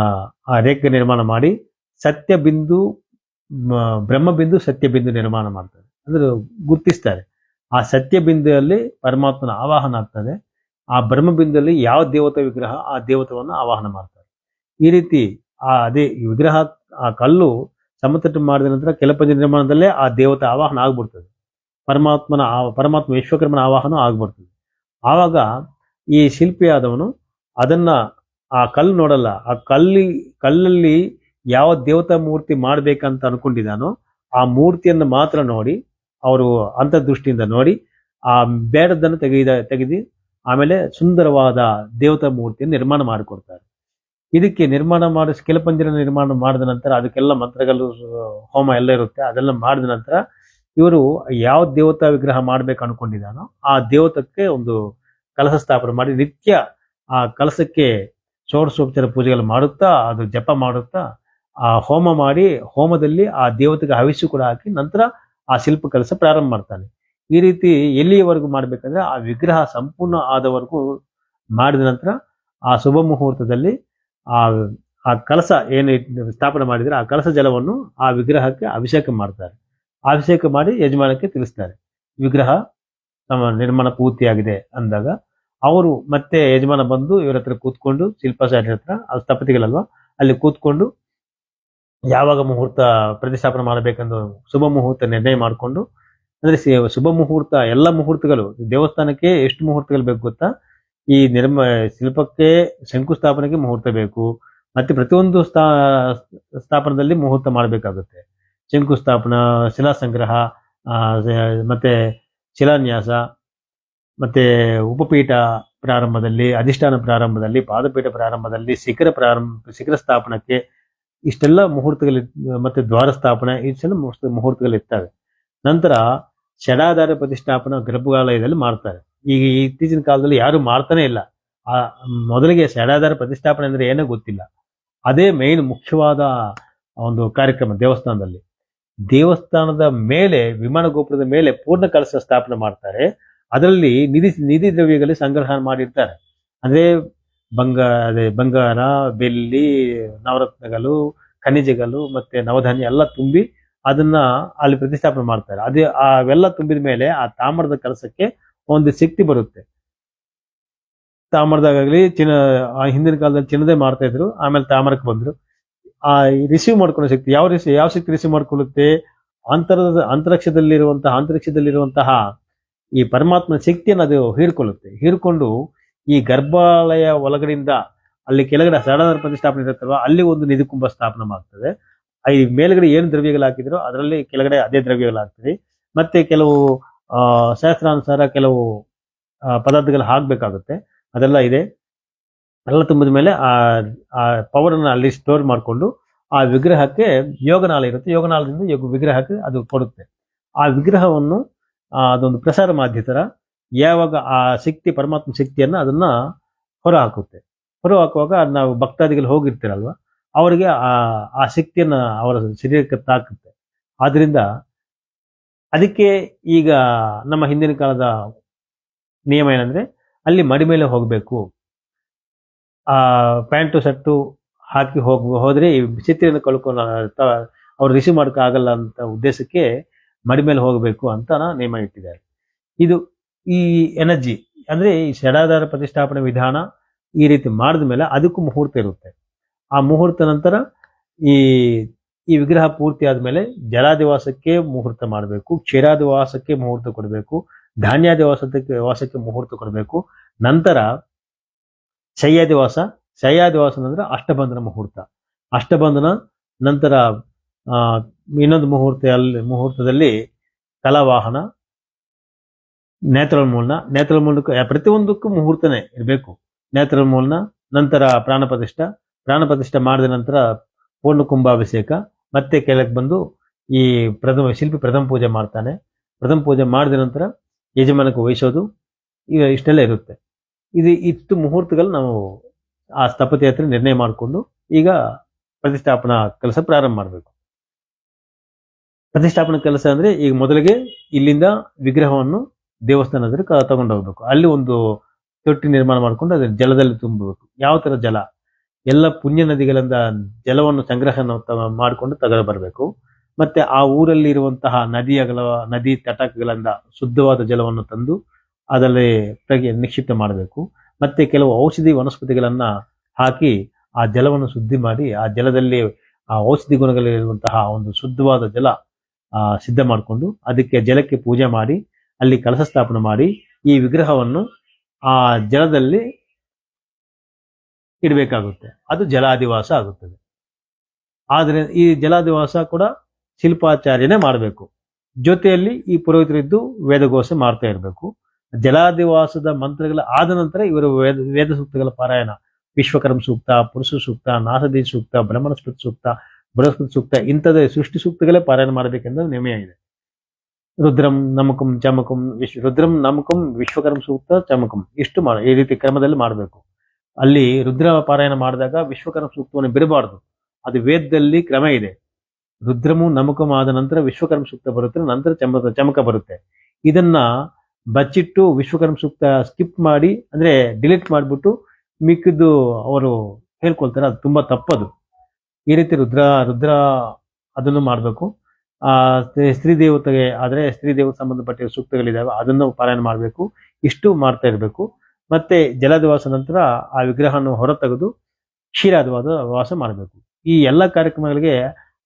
ರೇಖೆ ನಿರ್ಮಾಣ ಮಾಡಿ ಸತ್ಯ ಬಿಂದು ಬ್ರಹ್ಮ ಬಿಂದು ಸತ್ಯ ಬಿಂದು ನಿರ್ಮಾಣ ಮಾಡ್ತಾರೆ. ಅಂದ್ರೆ ಗುರ್ತಿಸ್ತಾರೆ. ಆ ಸತ್ಯ ಬಿಂದುಯಲ್ಲಿ ಪರಮಾತ್ಮನ ಆವಾಹನ ಆಗ್ತದೆ. ಆ ಬ್ರಹ್ಮ ಬಿಂದುದಲ್ಲಿ ಯಾವ ದೇವತಾ ವಿಗ್ರಹ ಆ ದೇವತವನ್ನು ಆವಾಹನ ಮಾಡ್ತಾರೆ. ಈ ರೀತಿ ಆ ಅದೇ ವಿಗ್ರಹ, ಆ ಕಲ್ಲು ಸಮತಟ್ಟು ಮಾಡಿದ ನಂತರ ಕೆಲಪಂಜ ನಿರ್ಮಾಣದಲ್ಲೇ ಆ ದೇವತಾ ಆವಾಹನ ಆಗ್ಬಿಡ್ತದೆ. ಪರಮಾತ್ಮನ ಪರಮಾತ್ಮ ವಿಶ್ವಕರ್ಮನ ಆವಾಹನ ಆಗ್ಬಿಡ್ತದೆ. ಆವಾಗ ಈ ಶಿಲ್ಪಿಯಾದವನು ಅದನ್ನ ಆ ಕಲ್ಲು ನೋಡಲ್ಲ. ಆ ಕಲ್ಲಿ, ಕಲ್ಲಲ್ಲಿ ಯಾವ ದೇವತಾ ಮೂರ್ತಿ ಮಾಡ್ಬೇಕಂತ ಅನ್ಕೊಂಡಿದ್ದಾನೋ ಆ ಮೂರ್ತಿಯನ್ನು ಮಾತ್ರ ನೋಡಿ, ಅವರು ಅಂತರ್ದೃಷ್ಟಿಯಿಂದ ನೋಡಿ, ಆ ಬೇಡದನ್ನು ತೆಗೆದ, ತೆಗೆದು ಆಮೇಲೆ ಸುಂದರವಾದ ದೇವತಾ ಮೂರ್ತಿಯನ್ನು ನಿರ್ಮಾಣ ಮಾಡಿಕೊಡ್ತಾರೆ. ಇದಕ್ಕೆ ನಿರ್ಮಾಣ ಮಾಡಿ ಕೆಲಪಂಜರ ನಿರ್ಮಾಣ ಮಾಡಿದ ನಂತರ ಅದಕ್ಕೆಲ್ಲ ಮಂತ್ರಗಳು, ಹೋಮ ಎಲ್ಲ ಇರುತ್ತೆ. ಅದೆಲ್ಲ ಮಾಡಿದ ನಂತರ ಇವರು ಯಾವ ದೇವತಾ ವಿಗ್ರಹ ಮಾಡ್ಬೇಕು ಅನ್ಕೊಂಡಿದ್ದಾನೋ ಆ ದೇವತಕ್ಕೆ ಒಂದು ಕಲಶ ಸ್ಥಾಪನೆ ಮಾಡಿ, ನಿತ್ಯ ಆ ಕಲಸಕ್ಕೆ ಷೋಡಶೋಪಚಾರ ಪೂಜೆಗಳು ಮಾಡುತ್ತಾ, ಅದು ಜಪ ಮಾಡುತ್ತಾ ಆ ಹೋಮ ಮಾಡಿ ಹೋಮದಲ್ಲಿ ಆ ದೇವತೆಗೆ ಹವಿಸ್ಸು ಕೂಡ ಹಾಕಿ ನಂತರ ಆ ಶಿಲ್ಪ ಕೆಲಸ ಪ್ರಾರಂಭ ಮಾಡ್ತಾನೆ. ಈ ರೀತಿ ಎಲ್ಲಿಯವರೆಗೂ ಮಾಡ್ಬೇಕಂದ್ರೆ ಆ ವಿಗ್ರಹ ಸಂಪೂರ್ಣ ಆದವರೆಗೂ ಮಾಡಿದ ನಂತರ ಆ ಶುಭ ಮುಹೂರ್ತದಲ್ಲಿ ಆ ಆ ಕಲಸ ಏನು ಸ್ಥಾಪನೆ ಮಾಡಿದರೆ ಆ ಕಲಸ ಜಲವನ್ನು ಆ ವಿಗ್ರಹಕ್ಕೆ ಅಭಿಷೇಕ ಮಾಡ್ತಾರೆ. ಅಭಿಷೇಕ ಮಾಡಿ ಯಜಮಾನಕ್ಕೆ ತಿಳಿಸ್ತಾರೆ. ವಿಗ್ರಹ ನಮ್ಮ ನಿರ್ಮಾಣ ಪೂರ್ತಿಯಾಗಿದೆ ಅಂದಾಗ ಅವರು ಮತ್ತೆ ಯಜಮಾನ ಬಂದು ಇವ್ರ ಹತ್ರ ಕೂತ್ಕೊಂಡು ಶಿಲ್ಪಾಚಾರ್ಯ ಹತ್ರ ಅದು ಸ್ಥಪತಿಗಳಲ್ವಾ, ಅಲ್ಲಿ ಕೂತ್ಕೊಂಡು ಯಾವಾಗ ಮುಹೂರ್ತ ಪ್ರತಿಷ್ಠಾಪನೆ ಮಾಡಬೇಕೆಂದು ಶುಭ ಮುಹೂರ್ತ ನಿರ್ಣಯ ಮಾಡಿಕೊಂಡು, ಅಂದ್ರೆ ಶುಭ ಮುಹೂರ್ತ ಎಲ್ಲ ಮುಹೂರ್ತಗಳು, ದೇವಸ್ಥಾನಕ್ಕೆ ಎಷ್ಟು ಮುಹೂರ್ತಗಳು ಬೇಕು ಗೊತ್ತಾ? ಈ ನಿರ್ಮ, ಶಿಲ್ಪಕ್ಕೆ ಶಂಕುಸ್ಥಾಪನೆಗೆ ಮುಹೂರ್ತ ಬೇಕು, ಮತ್ತೆ ಪ್ರತಿಯೊಂದು ಸ್ಥಾ, ಸ್ಥಾಪನದಲ್ಲಿ ಮುಹೂರ್ತ ಮಾಡಬೇಕಾಗುತ್ತೆ. ಶಂಕುಸ್ಥಾಪನ ಶಿಲಾ ಸಂಗ್ರಹ ಮತ್ತೆ ಶಿಲಾನ್ಯಾಸ, ಮತ್ತೆ ಉಪಪೀಠ ಪ್ರಾರಂಭದಲ್ಲಿ, ಅಧಿಷ್ಠಾನ ಪ್ರಾರಂಭದಲ್ಲಿ, ಪಾದಪೀಠ ಪ್ರಾರಂಭದಲ್ಲಿ, ಶಿಖರ ಪ್ರಾರಂಭ, ಶಿಖರ ಸ್ಥಾಪನಕ್ಕೆ ಇಷ್ಟೆಲ್ಲ ಮುಹೂರ್ತಗಳು ಮತ್ತೆ ದ್ವಾರ ಸ್ಥಾಪನೆ, ಇಷ್ಟೆಲ್ಲ ಮುಹೂರ್ತ- ಮುಹೂರ್ತಗಳು ಇರ್ತವೆ ನಂತರ ಷಡಾಧಾರ ಪ್ರತಿಷ್ಠಾಪನಾ ಗರ್ಭಾಲಯದಲ್ಲಿ ಮಾಡ್ತಾರೆ. ಈಗ ಇತ್ತೀಚಿನ ಕಾಲದಲ್ಲಿ ಯಾರು ಮಾಡ್ತಾನೆ ಇಲ್ಲ. ಆ, ಮೊದಲಿಗೆ ಷಡಾಧಾರ ಪ್ರತಿಷ್ಠಾಪನೆ ಅಂದ್ರೆ ಏನೋ ಗೊತ್ತಿಲ್ಲ. ಅದೇ ಮೇನ್ ಮುಖ್ಯವಾದ ಒಂದು ಕಾರ್ಯಕ್ರಮ ದೇವಸ್ಥಾನದಲ್ಲಿ. ದೇವಸ್ಥಾನದ ಮೇಲೆ, ವಿಮಾನ ಗೋಪುರದ ಮೇಲೆ ಪೂರ್ಣ ಕಲಶ ಸ್ಥಾಪನೆ ಮಾಡ್ತಾರೆ. ಅದರಲ್ಲಿ ನಿಧಿ ನಿಧಿ ದ್ರವ್ಯಗಳಲ್ಲಿ ಸಂಗ್ರಹ ಮಾಡಿರ್ತಾರೆ. ಅಂದ್ರೆ ಬಂಗ, ಅದೇ ಬಂಗಾರ, ಬೆಳ್ಳಿ, ನವರತ್ನಗಳು, ಖನಿಜಗಳು ಮತ್ತೆ ನವಧಾನ್ಯ ಎಲ್ಲ ತುಂಬಿ ಅದನ್ನ ಅಲ್ಲಿ ಪ್ರತಿಷ್ಠಾಪನೆ ಮಾಡ್ತಾರೆ. ಅದೇ ಅವೆಲ್ಲ ತುಂಬಿದ ಮೇಲೆ ಆ ತಾಮ್ರದ ಕಲಸಕ್ಕೆ ಒಂದು ಶಕ್ತಿ ಬರುತ್ತೆ. ತಾಮ್ರದಾಗಲಿ ಚಿನ್ನ, ಆ ಹಿಂದಿನ ಕಾಲದಲ್ಲಿ ಚಿನ್ನದೇ ಮಾಡ್ತಾ ಇದ್ರು, ಆಮೇಲೆ ತಾಮ್ರಕ್ಕೆ ಬಂದ್ರು. ಆ ರಿಸೀವ್ ಮಾಡ್ಕೊಳ್ಳೋ ಶಕ್ತಿ ಯಾವ ರಿಸಿ, ಯಾವ ಶಕ್ತಿ ರಿಸೀವ್ ಮಾಡ್ಕೊಳ್ಳುತ್ತೆ? ಅಂತರದ, ಅಂತರಿಕ್ಷದಲ್ಲಿರುವಂತಹ ಅಂತರಿಕ್ಷದಲ್ಲಿರುವಂತಹ ಈ ಪರಮಾತ್ಮನ ಶಕ್ತಿಯನ್ನು ಅದು ಹೀರ್ಕೊಳ್ಳುತ್ತೆ. ಹೀರ್ಕೊಂಡು ಈ ಗರ್ಭಾಲಯ ಒಳಗಡೆಯಿಂದ ಅಲ್ಲಿ ಕೆಳಗಡೆ ಸಡಾದರ ಪ್ರತಿಷ್ಠಾಪನೆ ಇರುತ್ತಲ್ವ, ಅಲ್ಲಿ ಒಂದು ನಿಧಿ ಕುಂಭ ಸ್ಥಾಪನೆ ಮಾಡ್ತದೆ ಈ ಮೇಲ್ಗಡೆ ಏನು ದ್ರವ್ಯಗಳು ಹಾಕಿದ್ರು ಅದರಲ್ಲಿ ಕೆಳಗಡೆ ಅದೇ ದ್ರವ್ಯಗಳು ಹಾಕ್ತದೆ. ಮತ್ತೆ ಕೆಲವು ಶಾಸ್ತ್ರಾನುಸಾರ ಕೆಲವು ಪದಾರ್ಥಗಳು ಹಾಕ್ಬೇಕಾಗುತ್ತೆ. ಅದೆಲ್ಲ ಇದೆ. ಎಲ್ಲ ತುಂಬಿದ ಮೇಲೆ ಆ ಪವರ್ ಅನ್ನ ಅಲ್ಲಿ ಸ್ಟೋರ್ ಮಾಡಿಕೊಂಡು ಆ ವಿಗ್ರಹಕ್ಕೆ ಯೋಗನಾಳ ಇರುತ್ತೆ. ಯೋಗನಾಳದಿಂದ ಯೋಗ ವಿಗ್ರಹಕ್ಕೆ ಅದು ಕೊಡುತ್ತೆ. ಆ ವಿಗ್ರಹವನ್ನು ಅದೊಂದು ಪ್ರಸಾರ ಮಾಧ್ಯ ಯಾವಾಗ ಆ ಶಕ್ತಿ, ಪರಮಾತ್ಮ ಶಕ್ತಿಯನ್ನು ಅದನ್ನ ಹೊರ ಹಾಕುವಾಗ ನಾವು ಭಕ್ತಾದಿಗಳು ಹೋಗಿರ್ತೀರಲ್ವ? ಅವರಿಗೆ ಆ ಆ ಶಕ್ತಿಯನ್ನು ಅವರ ಶರೀರಕ್ಕೆ ತಾಕುತ್ತೆ. ಆದ್ದರಿಂದ ಅದಕ್ಕೆ ಈಗ ನಮ್ಮ ಹಿಂದಿನ ಕಾಲದ ನಿಯಮ ಏನಂದರೆ ಅಲ್ಲಿ ಮಡಿ ಮೇಲೆ ಹೋಗಬೇಕು. ಆ, ಪ್ಯಾಂಟು, ಶರ್ಟು ಹಾಕಿ ಹೋಗ, ಹೋದರೆ ಈ ಚಿತ್ರೆಯನ್ನು ಕಳ್ಕೊಂಡು ಅವ್ರು ರಿಸೀವ್ ಮಾಡೋಕ್ಕಾಗಲ್ಲ ಅಂತ ಉದ್ದೇಶಕ್ಕೆ ಮಡಿ ಮೇಲೆ ಹೋಗಬೇಕು ಅಂತ ನಿಯಮ ಇಟ್ಟಿದ್ದಾರೆ. ಇದು ಈ ಎನರ್ಜಿ ಅಂದ್ರೆ ಈ ಷಡಾಧಾರ ಪ್ರತಿಷ್ಠಾಪನೆ ವಿಧಾನ ಈ ರೀತಿ ಮಾಡಿದ ಮೇಲೆ ಅದಕ್ಕೂ ಮುಹೂರ್ತ ಇರುತ್ತೆ. ಆ ಮುಹೂರ್ತ ನಂತರ ಈ ಈ ವಿಗ್ರಹ ಪೂರ್ತಿ ಆದ್ಮೇಲೆ ಜಲಾದಿವಾಸಕ್ಕೆ ಮುಹೂರ್ತ ಮಾಡಬೇಕು, ಕ್ಷೀರಾದಿವಾಸಕ್ಕೆ ಮುಹೂರ್ತ ಕೊಡಬೇಕು, ಧಾನ್ಯಾದಿವಾಸಕ್ಕೆ, ವಾಸಕ್ಕೆ ಮುಹೂರ್ತ ಕೊಡಬೇಕು. ನಂತರ ಶಯ್ಯಾದಿವಾಸ ಶಯ್ಯಾದಿವಾಸ ಅಂದ್ರೆ ಅಷ್ಟಬಂಧನ ಮುಹೂರ್ತ. ಅಷ್ಟಬಂಧನ ನಂತರ ಇನ್ನೊಂದು ಮುಹೂರ್ತ ಅಲ್ಲಿ, ಮುಹೂರ್ತದಲ್ಲಿ ಕಲಾವಾಹನ ನೇತ್ರೋನ್ಮೂಲನ ನೇತ್ರೋನ್ಮೂಲನಕ್ಕೂ ಪ್ರತಿಯೊಂದಕ್ಕೂ ಮುಹೂರ್ತನೇ ಇರಬೇಕು. ನೇತ್ರೋನ್ಮೂಲನ ನಂತರ ಪ್ರಾಣ ಪ್ರತಿಷ್ಠ ಪ್ರಾಣ ಪ್ರತಿಷ್ಠೆ ಮಾಡಿದ ನಂತರ ಪೂರ್ಣ ಕುಂಭಾಭಿಷೇಕ, ಮತ್ತೆ ಕೆಳಗೆ ಬಂದು ಈ ಪ್ರಥಮ ಶಿಲ್ಪಿ ಪ್ರಥಮ ಪೂಜೆ ಮಾಡ್ತಾನೆ. ಪ್ರಥಮ ಪೂಜೆ ಮಾಡಿದ ನಂತರ ಯಜಮಾನಕ್ಕೆ ವಹಿಸೋದು ಈಗ ಇಷ್ಟೆಲ್ಲ ಇರುತ್ತೆ. ಇದು ಇಷ್ಟು ಮುಹೂರ್ತಗಳು ನಾವು ಆ ಸ್ಥಪತಿ ಹತ್ರ ನಿರ್ಣಯ ಮಾಡಿಕೊಂಡು ಈಗ ಪ್ರತಿಷ್ಠಾಪನಾ ಕೆಲಸ ಪ್ರಾರಂಭ ಮಾಡಬೇಕು. ಪ್ರತಿಷ್ಠಾಪನಾ ಕೆಲಸ ಅಂದ್ರೆ ಈಗ ಮೊದಲಿಗೆ ಇಲ್ಲಿಂದ ವಿಗ್ರಹವನ್ನು ದೇವಸ್ಥಾನ ಹತ್ರ ತಗೊಂಡು ಹೋಗ್ಬೇಕು. ಅಲ್ಲಿ ಒಂದು ತೊಟ್ಟಿ ನಿರ್ಮಾಣ ಮಾಡ್ಕೊಂಡು ಅದನ್ನ ಜಲದಲ್ಲಿ ತುಂಬಬೇಕು. ಯಾವ ತರ ಜಲ? ಎಲ್ಲ ಪುಣ್ಯ ನದಿಗಳಿಂದ ಜಲವನ್ನು ಸಂಗ್ರಹ ಮಾಡಿಕೊಂಡು ತಗೊಂಡು ಬರಬೇಕು ಮತ್ತೆ ಆ ಊರಲ್ಲಿ ಇರುವಂತಹ ನದಿಯಗಳ, ನದಿ ತಟಕಗಳಿಂದ ಶುದ್ಧವಾದ ಜಲವನ್ನು ತಂದು ಅದರಲ್ಲಿ ನಿಕ್ಷಿಪ್ತ ಮಾಡಬೇಕು. ಮತ್ತೆ ಕೆಲವು ಔಷಧಿ ವನಸ್ಪತಿಗಳನ್ನ ಹಾಕಿ ಆ ಜಲವನ್ನು ಶುದ್ಧಿ ಮಾಡಿ ಆ ಜಲದಲ್ಲಿ ಆ ಔಷಧಿ ಗುಣಗಳಿರುವಂತಹ ಒಂದು ಶುದ್ಧವಾದ ಜಲ ಸಿದ್ಧ ಮಾಡಿಕೊಂಡು ಅದಕ್ಕೆ ಜಲಕ್ಕೆ ಪೂಜೆ ಮಾಡಿ ಅಲ್ಲಿ ಕಳಸ ಸ್ಥಾಪನೆ ಮಾಡಿ ಈ ವಿಗ್ರಹವನ್ನು ಆ ಜಲದಲ್ಲಿ ಇಡಬೇಕಾಗುತ್ತೆ. ಅದು ಜಲಾದಿವಾಸ ಆಗುತ್ತದೆ. ಆದರೆ ಈ ಜಲಾದಿವಾಸ ಕೂಡ ಶಿಲ್ಪಾಚಾರ್ಯನೇ ಮಾಡಬೇಕು. ಜೊತೆಯಲ್ಲಿ ಈ ಪುರೋಹಿತರಿದ್ದು ವೇದಘೋಷ ಮಾಡ್ತಾ ಇರಬೇಕು. ಜಲಾದಿವಾಸದ ಮಂತ್ರಗಳ ಆದ ನಂತರ ಇವರು ವೇದ ವೇದ ಸೂಕ್ತಗಳ ಪಾರಾಯಣ. ವಿಶ್ವಕರ್ಮ ಸೂಕ್ತ, ಪುರುಷ ಸೂಕ್ತ, ನಾಸದಿ ಸೂಕ್ತ ಬ್ರಹ್ಮಣಸ್ಪತಿ ಸೂಕ್ತ, ಬೃಹಸ್ಪತಿ ಸೂಕ್ತ, ಇಂಥದ್ದೇ ಸೃಷ್ಟಿ ಸೂಕ್ತಗಳೇ ಪಾರಾಯಣ ಮಾಡಬೇಕೆಂದು ಇದೆ. ರುದ್ರಂ ನಮಕಂ ಚಮಕಂ ವಿಶ್ವ, ರುದ್ರಂ ನಮಕಂ ವಿಶ್ವಕರ್ಮ ಸೂಕ್ತ ಚಮಕಂ. ಇಷ್ಟು ಮಾಡ, ಈ ರೀತಿ ಕ್ರಮದಲ್ಲಿ ಮಾಡಬೇಕು. ಅಲ್ಲಿ ರುದ್ರ ಪಾರಾಯಣ ಮಾಡಿದಾಗ ವಿಶ್ವಕರ್ಮ ಸೂಕ್ತವನ್ನು ಬಿಡಬಾರ್ದು. ಅದು ವೇದದಲ್ಲಿ ಕ್ರಮ ಇದೆ. ರುದ್ರಮು ನಮಕಂ ಆದ ನಂತರ ವಿಶ್ವಕರ್ಮ ಸೂಕ್ತ ಬರುತ್ತೆ, ನಂತರ ಚಮಕ ಚಮಕ ಬರುತ್ತೆ. ಇದನ್ನ ಬಚ್ಚಿಟ್ಟು ವಿಶ್ವಕರ್ಮ ಸೂಕ್ತ ಸ್ಕಿಪ್ ಮಾಡಿ, ಅಂದ್ರೆ ಡಿಲೀಟ್ ಮಾಡಿಬಿಟ್ಟು ಮಿಕ್ಕಿದ್ದು ಅವರು ಹೇಳ್ಕೊಳ್ತಾರೆ, ಅದು ತುಂಬಾ ತಪ್ಪದು. ಈ ರೀತಿ ರುದ್ರ ರುದ್ರ ಅದನ್ನು ಮಾಡಬೇಕು. ಸ್ತ್ರೀ- ಸ್ತ್ರೀ ದೇವತೆಗೆ ಆದರೆ ಸ್ತ್ರೀ ದೇವತೆ ಸಂಬಂಧಪಟ್ಟ ಸೂಕ್ತಗಳಿದಾವೆ ಅದನ್ನು ಪಾರಾಯಣ ಮಾಡಬೇಕು ಇಷ್ಟು ಮಾಡ್ತಾ ಇರಬೇಕು. ಮತ್ತೆ ಜಲದಿವಾಸ ನಂತರ ಆ ವಿಗ್ರಹವನ್ನು ಹೊರತೆಗೆದು ಕ್ಷೀರಾದವಾದ ವಾಸ ಮಾಡಬೇಕು. ಈ ಎಲ್ಲ ಕಾರ್ಯಕ್ರಮಗಳಿಗೆ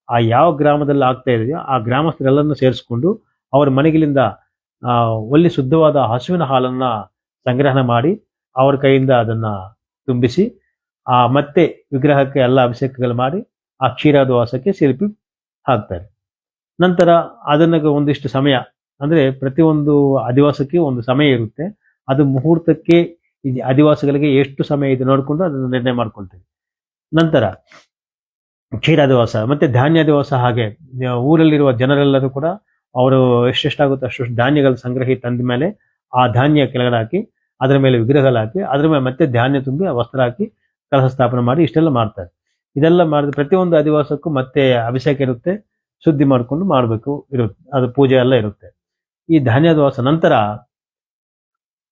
ಆ ಯಾವ ಗ್ರಾಮದಲ್ಲಿ ಆಗ್ತಾ ಇದೆಯೋ ಆ ಗ್ರಾಮಸ್ಥರೆಲ್ಲರನ್ನು ಸೇರಿಸ್ಕೊಂಡು ಅವರ ಮನೆಗಳಿಂದ ಆ, ಒಳ್ಳೆ ಶುದ್ಧವಾದ ಹಸುವಿನ ಹಾಲನ್ನು ಸಂಗ್ರಹಣ ಮಾಡಿ ಅವರ ಕೈಯಿಂದ ಅದನ್ನ ತುಂಬಿಸಿ ಆ ಮತ್ತೆ ವಿಗ್ರಹಕ್ಕೆ ಎಲ್ಲ ಅಭಿಷೇಕಗಳು ಮಾಡಿ ಆ ಕ್ಷೀರಾದಿವಾಸಕ್ಕೆ ಶಿಲ್ಪಿ ಹಾಕ್ತಾರೆ. ನಂತರ ಅದನ್ನು ಒಂದಿಷ್ಟು ಸಮಯ, ಅಂದ್ರೆ ಪ್ರತಿಯೊಂದು ಅಧಿವಾಸಕ್ಕೆ ಒಂದು ಸಮಯ ಇರುತ್ತೆ. ಅದು ಮುಹೂರ್ತಕ್ಕೆ ಈ ಅಧಿವಾಸಗಳಿಗೆ ಎಷ್ಟು ಸಮಯ ಇದೆ ನೋಡಿಕೊಂಡು ಅದನ್ನು ನಿರ್ಣಯ ಮಾಡ್ಕೊಳ್ತೀವಿ. ನಂತರ ಕ್ಷೀರಾದಿವಾಸ, ಮತ್ತೆ ಧಾನ್ಯಾದಿವಾಸ ಹಾಗೆ, ಊರಲ್ಲಿರುವ ಜನರೆಲ್ಲರೂ ಕೂಡ ಅವರು ಎಷ್ಟೆಷ್ಟಾಗುತ್ತೋ ಅಷ್ಟು ಧಾನ್ಯಗಳ ಸಂಗ್ರಹಿ ತಂದ ಮೇಲೆ ಆ ಧಾನ್ಯ ಕೆಳಗಡೆ ಹಾಕಿ, ಅದರ ಮೇಲೆ ವಿಗ್ರಹಗಳು ಹಾಕಿ, ಅದರ ಮೇಲೆ ಮತ್ತೆ ಧಾನ್ಯ ತುಂಬಿ ವಸ್ತ್ರ ಹಾಕಿ ಕಲಶ ಸ್ಥಾಪನೆ ಮಾಡಿ ಇಷ್ಟೆಲ್ಲ ಮಾಡ್ತಾರೆ. ಇದೆಲ್ಲ ಮಾಡಿದ ಪ್ರತಿಯೊಂದು ಅಧಿವಾಸಕ್ಕೂ ಮತ್ತೆ ಅಭಿಷೇಕ ಇರುತ್ತೆ. ಶುದ್ಧಿ ಮಾಡಿಕೊಂಡು ಮಾಡಬೇಕು ಇರುತ್ತೆ. ಅದು ಪೂಜೆ ಎಲ್ಲ ಇರುತ್ತೆ. ಈ ಧಾನ್ಯದವಾಸ ನಂತರ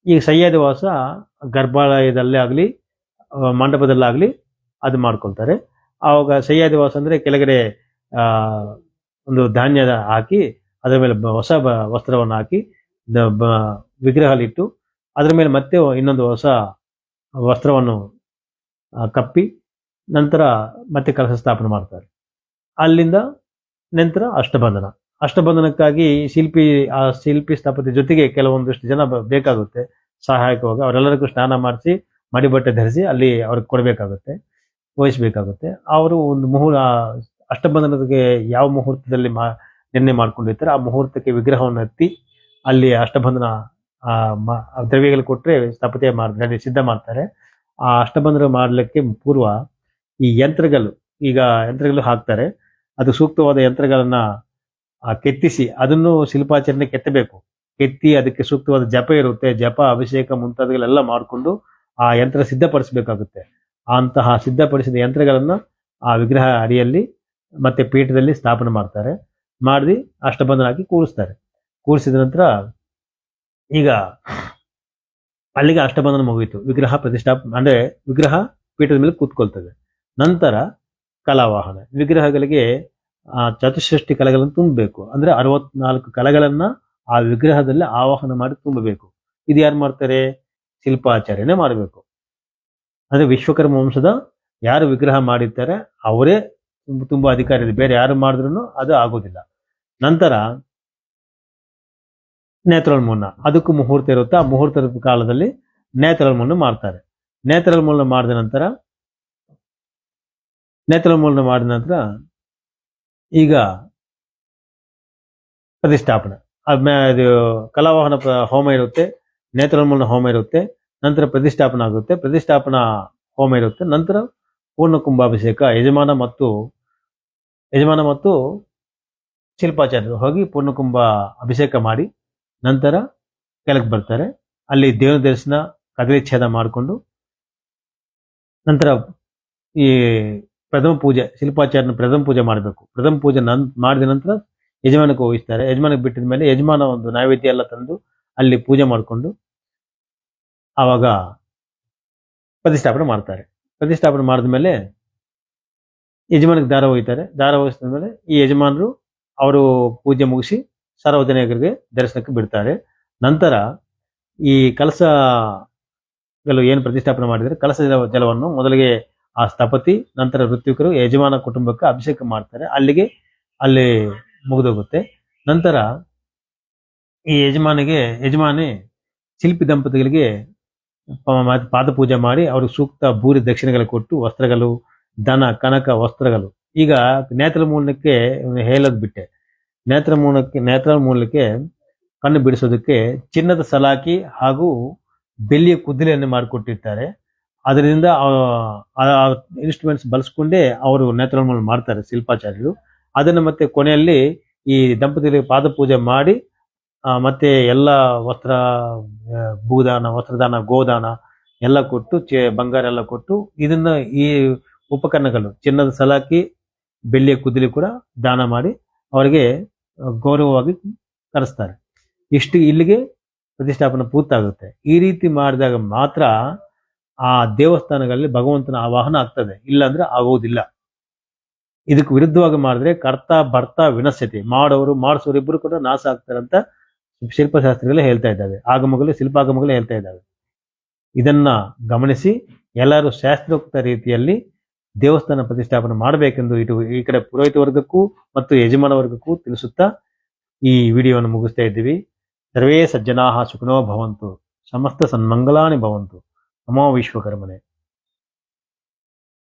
ಈ ಸಹ್ಯಾದಿವಾಸ ಗರ್ಭಾಲಯದಲ್ಲೇ ಆಗಲಿ ಮಂಟಪದಲ್ಲಾಗಲಿ ಅದು ಮಾಡ್ಕೊಳ್ತಾರೆ. ಆವಾಗ ಸಹ್ಯಾದಿವಾಸ ಅಂದರೆ ಕೆಳಗಡೆ ಒಂದು ಧಾನ್ಯದ ಹಾಕಿ, ಅದರ ಮೇಲೆ ಹೊಸ ವಸ್ತ್ರವನ್ನು ಹಾಕಿ ವಿಗ್ರಹಲಿಟ್ಟು ಅದರ ಮೇಲೆ ಮತ್ತೆ ಇನ್ನೊಂದು ಹೊಸ ವಸ್ತ್ರವನ್ನು ಕಪ್ಪಿ ನಂತರ ಮತ್ತೆ ಕಲಶ ಸ್ಥಾಪನೆ ಮಾಡ್ತಾರೆ. ಅಲ್ಲಿಂದ ನಂತರ ಅಷ್ಟಬಂಧನ. ಅಷ್ಟಬಂಧನಕ್ಕಾಗಿ ಶಿಲ್ಪಿ, ಆ ಶಿಲ್ಪಿ ಸ್ಥಾಪತಿ ಜೊತೆಗೆ ಕೆಲವೊಂದಿಷ್ಟು ಜನ ಬೇಕಾಗುತ್ತೆ. ಸಹಾಯಕವಾಗಿ ಅವರೆಲ್ಲರಿಗೂ ಸ್ನಾನ ಮಾಡಿಸಿ ಮಡಿ ಬಟ್ಟೆ ಧರಿಸಿ ಅಲ್ಲಿ ಅವ್ರಿಗೆ ಕೊಡಬೇಕಾಗುತ್ತೆ, ವಹಿಸ್ಬೇಕಾಗುತ್ತೆ. ಅವರು ಒಂದು ಮುಹೂರ್ತ ಅಷ್ಟಬಂಧನಕ್ಕೆ ಯಾವ ಮುಹೂರ್ತದಲ್ಲಿ ಮಾ, ನಿರ್ಣಯ ಮಾಡ್ಕೊಂಡಿರ್ತಾರೆ, ಆ ಮುಹೂರ್ತಕ್ಕೆ ವಿಗ್ರಹವನ್ನು ಹತ್ತಿ ಅಲ್ಲಿ ಅಷ್ಟಬಂಧನ ದ್ರವ್ಯಗಳು ಕೊಟ್ಟರೆ ಸ್ಥಾಪನೆ ಮಾಡಿ ಸಿದ್ಧ ಮಾಡ್ತಾರೆ. ಆ ಅಷ್ಟಬಂಧನ ಮಾಡಲಿಕ್ಕೆ ಪೂರ್ವ ಈ ಯಂತ್ರಗಳು, ಈಗ ಯಂತ್ರಗಳು ಹಾಕ್ತಾರೆ. ಅದು ಸೂಕ್ತವಾದ ಯಂತ್ರಗಳನ್ನ ಕೆತ್ತಿಸಿ, ಅದನ್ನು ಶಿಲ್ಪಾಚರಣೆ ಕೆತ್ತಬೇಕು. ಕೆತ್ತಿ ಅದಕ್ಕೆ ಸೂಕ್ತವಾದ ಜಪ ಇರುತ್ತೆ. ಜಪ, ಅಭಿಷೇಕ ಮುಂತಾದಗಳೆಲ್ಲ ಮಾಡಿಕೊಂಡು ಆ ಯಂತ್ರ ಸಿದ್ಧಪಡಿಸಬೇಕಾಗುತ್ತೆ. ಅಂತಹ ಸಿದ್ಧಪಡಿಸಿದ ಯಂತ್ರಗಳನ್ನ ಆ ವಿಗ್ರಹ ಅಡಿಯಲ್ಲಿ ಮತ್ತೆ ಪೀಠದಲ್ಲಿ ಸ್ಥಾಪನೆ ಮಾಡ್ತಾರೆ. ಮಾಡಿ ಅಷ್ಟಬಂಧನ ಹಾಕಿ ಕೂರಿಸ್ತಾರೆ. ಕೂರಿಸಿದ ನಂತರ ಈಗ ಅಲ್ಲಿಗೆ ಅಷ್ಟಬಂಧನ ಮುಗಿಯಿತು. ವಿಗ್ರಹ ಪ್ರತಿಷ್ಠಾಪ, ಅಂದ್ರೆ ವಿಗ್ರಹ ಪೀಠದ ಮೇಲೆ ಕೂತ್ಕೊಳ್ತದೆ. ನಂತರ ಕಲಾವಾಹನ. ವಿಗ್ರಹಗಳಿಗೆ ಆ ಚತುಷ್ಷಷ್ಟಿ ಕಲೆಗಳನ್ನು ತುಂಬಬೇಕು. ಅಂದ್ರೆ ಅರವತ್ನಾಲ್ಕು ಕಲೆಗಳನ್ನ ಆ ವಿಗ್ರಹದಲ್ಲಿ ಆವಾಹನ ಮಾಡಿ ತುಂಬಬೇಕು. ಇದು ಯಾರು ಮಾಡ್ತಾರೆ? ಶಿಲ್ಪಾಚಾರ್ಯನೇ ಮಾಡಬೇಕು. ಅಂದ್ರೆ ವಿಶ್ವಕರ್ಮ ವಂಶದ ಯಾರು ವಿಗ್ರಹ ಮಾಡಿರ್ತಾರೆ, ಅವರೇ ತುಂಬ- ತುಂಬಾ ಅಧಿಕಾರಿ ಇದೆ ಬೇರೆ ಯಾರು ಮಾಡಿದ್ರು ಅದು ಆಗೋದಿಲ್ಲ. ನಂತರ ನೇತ್ರೋನ್ಮೂಲನ ಅದಕ್ಕೂ ಮುಹೂರ್ತ ಇರುತ್ತೆ ಆ ಮುಹೂರ್ತದ ಕಾಲದಲ್ಲಿ ನೇತ್ರೋನ್ಮೂಲನ ಮಾಡ್ತಾರೆ. ನೇತ್ರೋನ್ಮೂಲನ ಮಾಡಿದ ನಂತರ ನೇತ್ರೋನ್ಮೂಲನ ಮಾಡಿದ ನಂತರ ಈಗ ಪ್ರತಿಷ್ಠಾಪನೆ. ಇದು ಕಲಾವಾಹನ ಹೋಮ ಇರುತ್ತೆ ನೇತ್ರೋನ್ಮೂಲನ ಹೋಮ ಇರುತ್ತೆ, ನಂತರ ಪ್ರತಿಷ್ಠಾಪನೆ ಆಗುತ್ತೆ. ಪ್ರತಿಷ್ಠಾಪನಾ ಹೋಮ ಇರುತ್ತೆ, ನಂತರ ಪೂರ್ಣ ಕುಂಭಾಭಿಷೇಕ, ಯಜಮಾನ ಮತ್ತು ಯಜಮಾನ ಮತ್ತು ಶಿಲ್ಪಾಚಾರ್ಯರು ಹೋಗಿ ಪೂರ್ಣಕುಂಭ ಅಭಿಷೇಕ ಮಾಡಿ ನಂತರ ಕೆಳಗೆ ಬರ್ತಾರೆ. ಅಲ್ಲಿ ದೇವರ ದರ್ಶನ ಕದಲಿ ಛೇದ ಮಾಡಿಕೊಂಡು ನಂತರ ಈ ಪ್ರಥಮ ಪೂಜೆ, ಶಿಲ್ಪಾಚಾರ್ಯನ ಪ್ರಥಮ ಪೂಜೆ ಮಾಡಬೇಕು. ಪ್ರಥಮ ಪೂಜೆ ನನ್, ಮಾಡಿದ ನಂತರ ಯಜಮಾನಕ್ಕೆ ಹೋಗಿಸ್ತಾರೆ. ಯಜಮಾನಕ್ಕೆ ಬಿಟ್ಟಿದ ಮೇಲೆ ಯಜಮಾನ ಒಂದು ನೈವೇದ್ಯ ಎಲ್ಲ ತಂದು ಅಲ್ಲಿ ಪೂಜೆ ಮಾಡಿಕೊಂಡು ಆವಾಗ ಪ್ರತಿಷ್ಠಾಪನೆ ಮಾಡ್ತಾರೆ. ಪ್ರತಿಷ್ಠಾಪನೆ ಮಾಡಿದ ಮೇಲೆ ಯಜಮಾನಕ್ಕೆ ದಾರ ಒಯ್ತಾರೆ. ದಾರ ಒಯ್ಸಿದ ಮೇಲೆ ಈ ಯಜಮಾನರು ಅವರು ಪೂಜೆ ಮುಗಿಸಿ ಸಾರ್ವಜನಿಕರಿಗೆ ದರ್ಶನಕ್ಕೆ ಬಿಡ್ತಾರೆ. ನಂತರ ಈ ಕಲಸಗಳು ಏನು ಪ್ರತಿಷ್ಠಾಪನೆ ಮಾಡಿದರೆ ಕಲಸ ಜಲ- ಜಲವನ್ನು ಮೊದಲಿಗೆ ಆ ಸ್ಥಪತಿ, ನಂತರ ಋತ್ವಿಕರು ಯಜಮಾನ ಕುಟುಂಬಕ್ಕೆ ಅಭಿಷೇಕ ಮಾಡ್ತಾರೆ. ಅಲ್ಲಿಗೆ, ಅಲ್ಲಿ ಮುಗಿದೋಗುತ್ತೆ. ನಂತರ ಈ ಯಜಮಾನಿಗೆ, ಯಜಮಾನಿ ಶಿಲ್ಪಿ ದಂಪತಿಗಳಿಗೆ ಪಾದ ಪೂಜೆ ಮಾಡಿ ಅವ್ರಿಗೆ ಸೂಕ್ತ ಭೂರಿ ದಕ್ಷಿಣೆಗಳು ಕೊಟ್ಟು ವಸ್ತ್ರಗಳು, ದನ, ಕನಕ, ವಸ್ತ್ರಗಳು. ಈಗ ನೇತ್ರ ಮೂಲಕ್ಕೆ ಹೇಳೋದ್ ಬಿಟ್ಟೆ. ನೇತ್ರ ಮೂಲಕ್ಕೆ ನೇತ್ರ ಮೂಲಕ್ಕೆ ಕಣ್ಣು ಬಿಡಿಸೋದಕ್ಕೆ ಚಿನ್ನದ ಸಲಾಕಿ ಹಾಗೂ ಬೆಳ್ಳಿಯ ಕುದುರೆಯನ್ನು ಮಾಡಿಕೊಟ್ಟಿರ್ತಾರೆ. ಅದರಿಂದ ಇನ್ಸ್ಟ್ರೂಮೆಂಟ್ಸ್ ಬಳಸ್ಕೊಂಡೇ ಅವರು ನೇತ್ರೋನ್ಮೂಲ ಮಾಡ್ತಾರೆ ಶಿಲ್ಪಾಚಾರ್ಯರು. ಅದನ್ನು ಮತ್ತೆ ಕೊನೆಯಲ್ಲಿ ಈ ದಂಪತಿಗಳಿಗೆ ಪಾದಪೂಜೆ ಮಾಡಿ ಮತ್ತೆ ಎಲ್ಲ ವಸ್ತ್ರ ಭೂದಾನ, ವಸ್ತ್ರದಾನ, ಗೋದಾನ ಎಲ್ಲ ಕೊಟ್ಟು, ಚೆ, ಬಂಗಾರ ಎಲ್ಲ ಕೊಟ್ಟು, ಇದನ್ನ ಈ ಉಪಕರಣಗಳು, ಚಿನ್ನದ ಸಲಾಕಿ, ಬೆಳ್ಳಿಯ ಕುದಲಿ ಕೂಡ ದಾನ ಮಾಡಿ ಅವರಿಗೆ ಗೌರವವಾಗಿ ತರಿಸ್ತಾರೆ ಇಷ್ಟು ಇಲ್ಲಿಗೆ ಪ್ರತಿಷ್ಠಾಪನೆ ಪೂರ್ತಾಗುತ್ತೆ. ಈ ರೀತಿ ಮಾಡಿದಾಗ ಮಾತ್ರ ಆ ದೇವಸ್ಥಾನಗಳಲ್ಲಿ ಭಗವಂತನ ಆವಾಹನ ಆಗ್ತದೆ. ಇಲ್ಲಾಂದ್ರೆ ಆಗೋದಿಲ್ಲ. ಇದಕ್ಕೆ ವಿರುದ್ಧವಾಗಿ ಮಾಡಿದ್ರೆ ಕರ್ತ ಭರ್ತ ವಿನಶ್ಯತೆ. ಮಾಡೋರು, ಮಾಡಿಸೋರು ಇಬ್ಬರು ಕೂಡ ನಾಶ ಆಗ್ತಾರೆ ಅಂತ ಶಿಲ್ಪಶಾಸ್ತ್ರಗಳೇ ಹೇಳ್ತಾ ಇದ್ದಾವೆ. ಆಗಮಗಳು, ಶಿಲ್ಪಾಗಮಗಳು ಹೇಳ್ತಾ ಇದ್ದಾವೆ. ಇದನ್ನ ಗಮನಿಸಿ, ಎಲ್ಲರೂ ಶಾಸ್ತ್ರೋಕ್ತ ರೀತಿಯಲ್ಲಿ ದೇವಸ್ಥಾನ ಪ್ರತಿಷ್ಠಾಪನೆ ಮಾಡಬೇಕೆಂದು ಇದು ಈ ಕಡೆ ಪುರೋಹಿತ ವರ್ಗಕ್ಕೂ ಮತ್ತು ಯಜಮಾನ ವರ್ಗಕ್ಕೂ ತಿಳಿಸುತ್ತಾ ಈ ವಿಡಿಯೋವನ್ನು ಮುಗಿಸ್ತಾ ಇದ್ದೀವಿ. ಸರ್ವೇ ಸಜ್ಜನಾ ಸುಖನೋ ಭವಂತು. ಸಮಸ್ತ ಸನ್ಮಂಗಲಾನಿ ಭವಂತು. ನಮೋ ವಿಶ್ವಕರ್ಮನೆ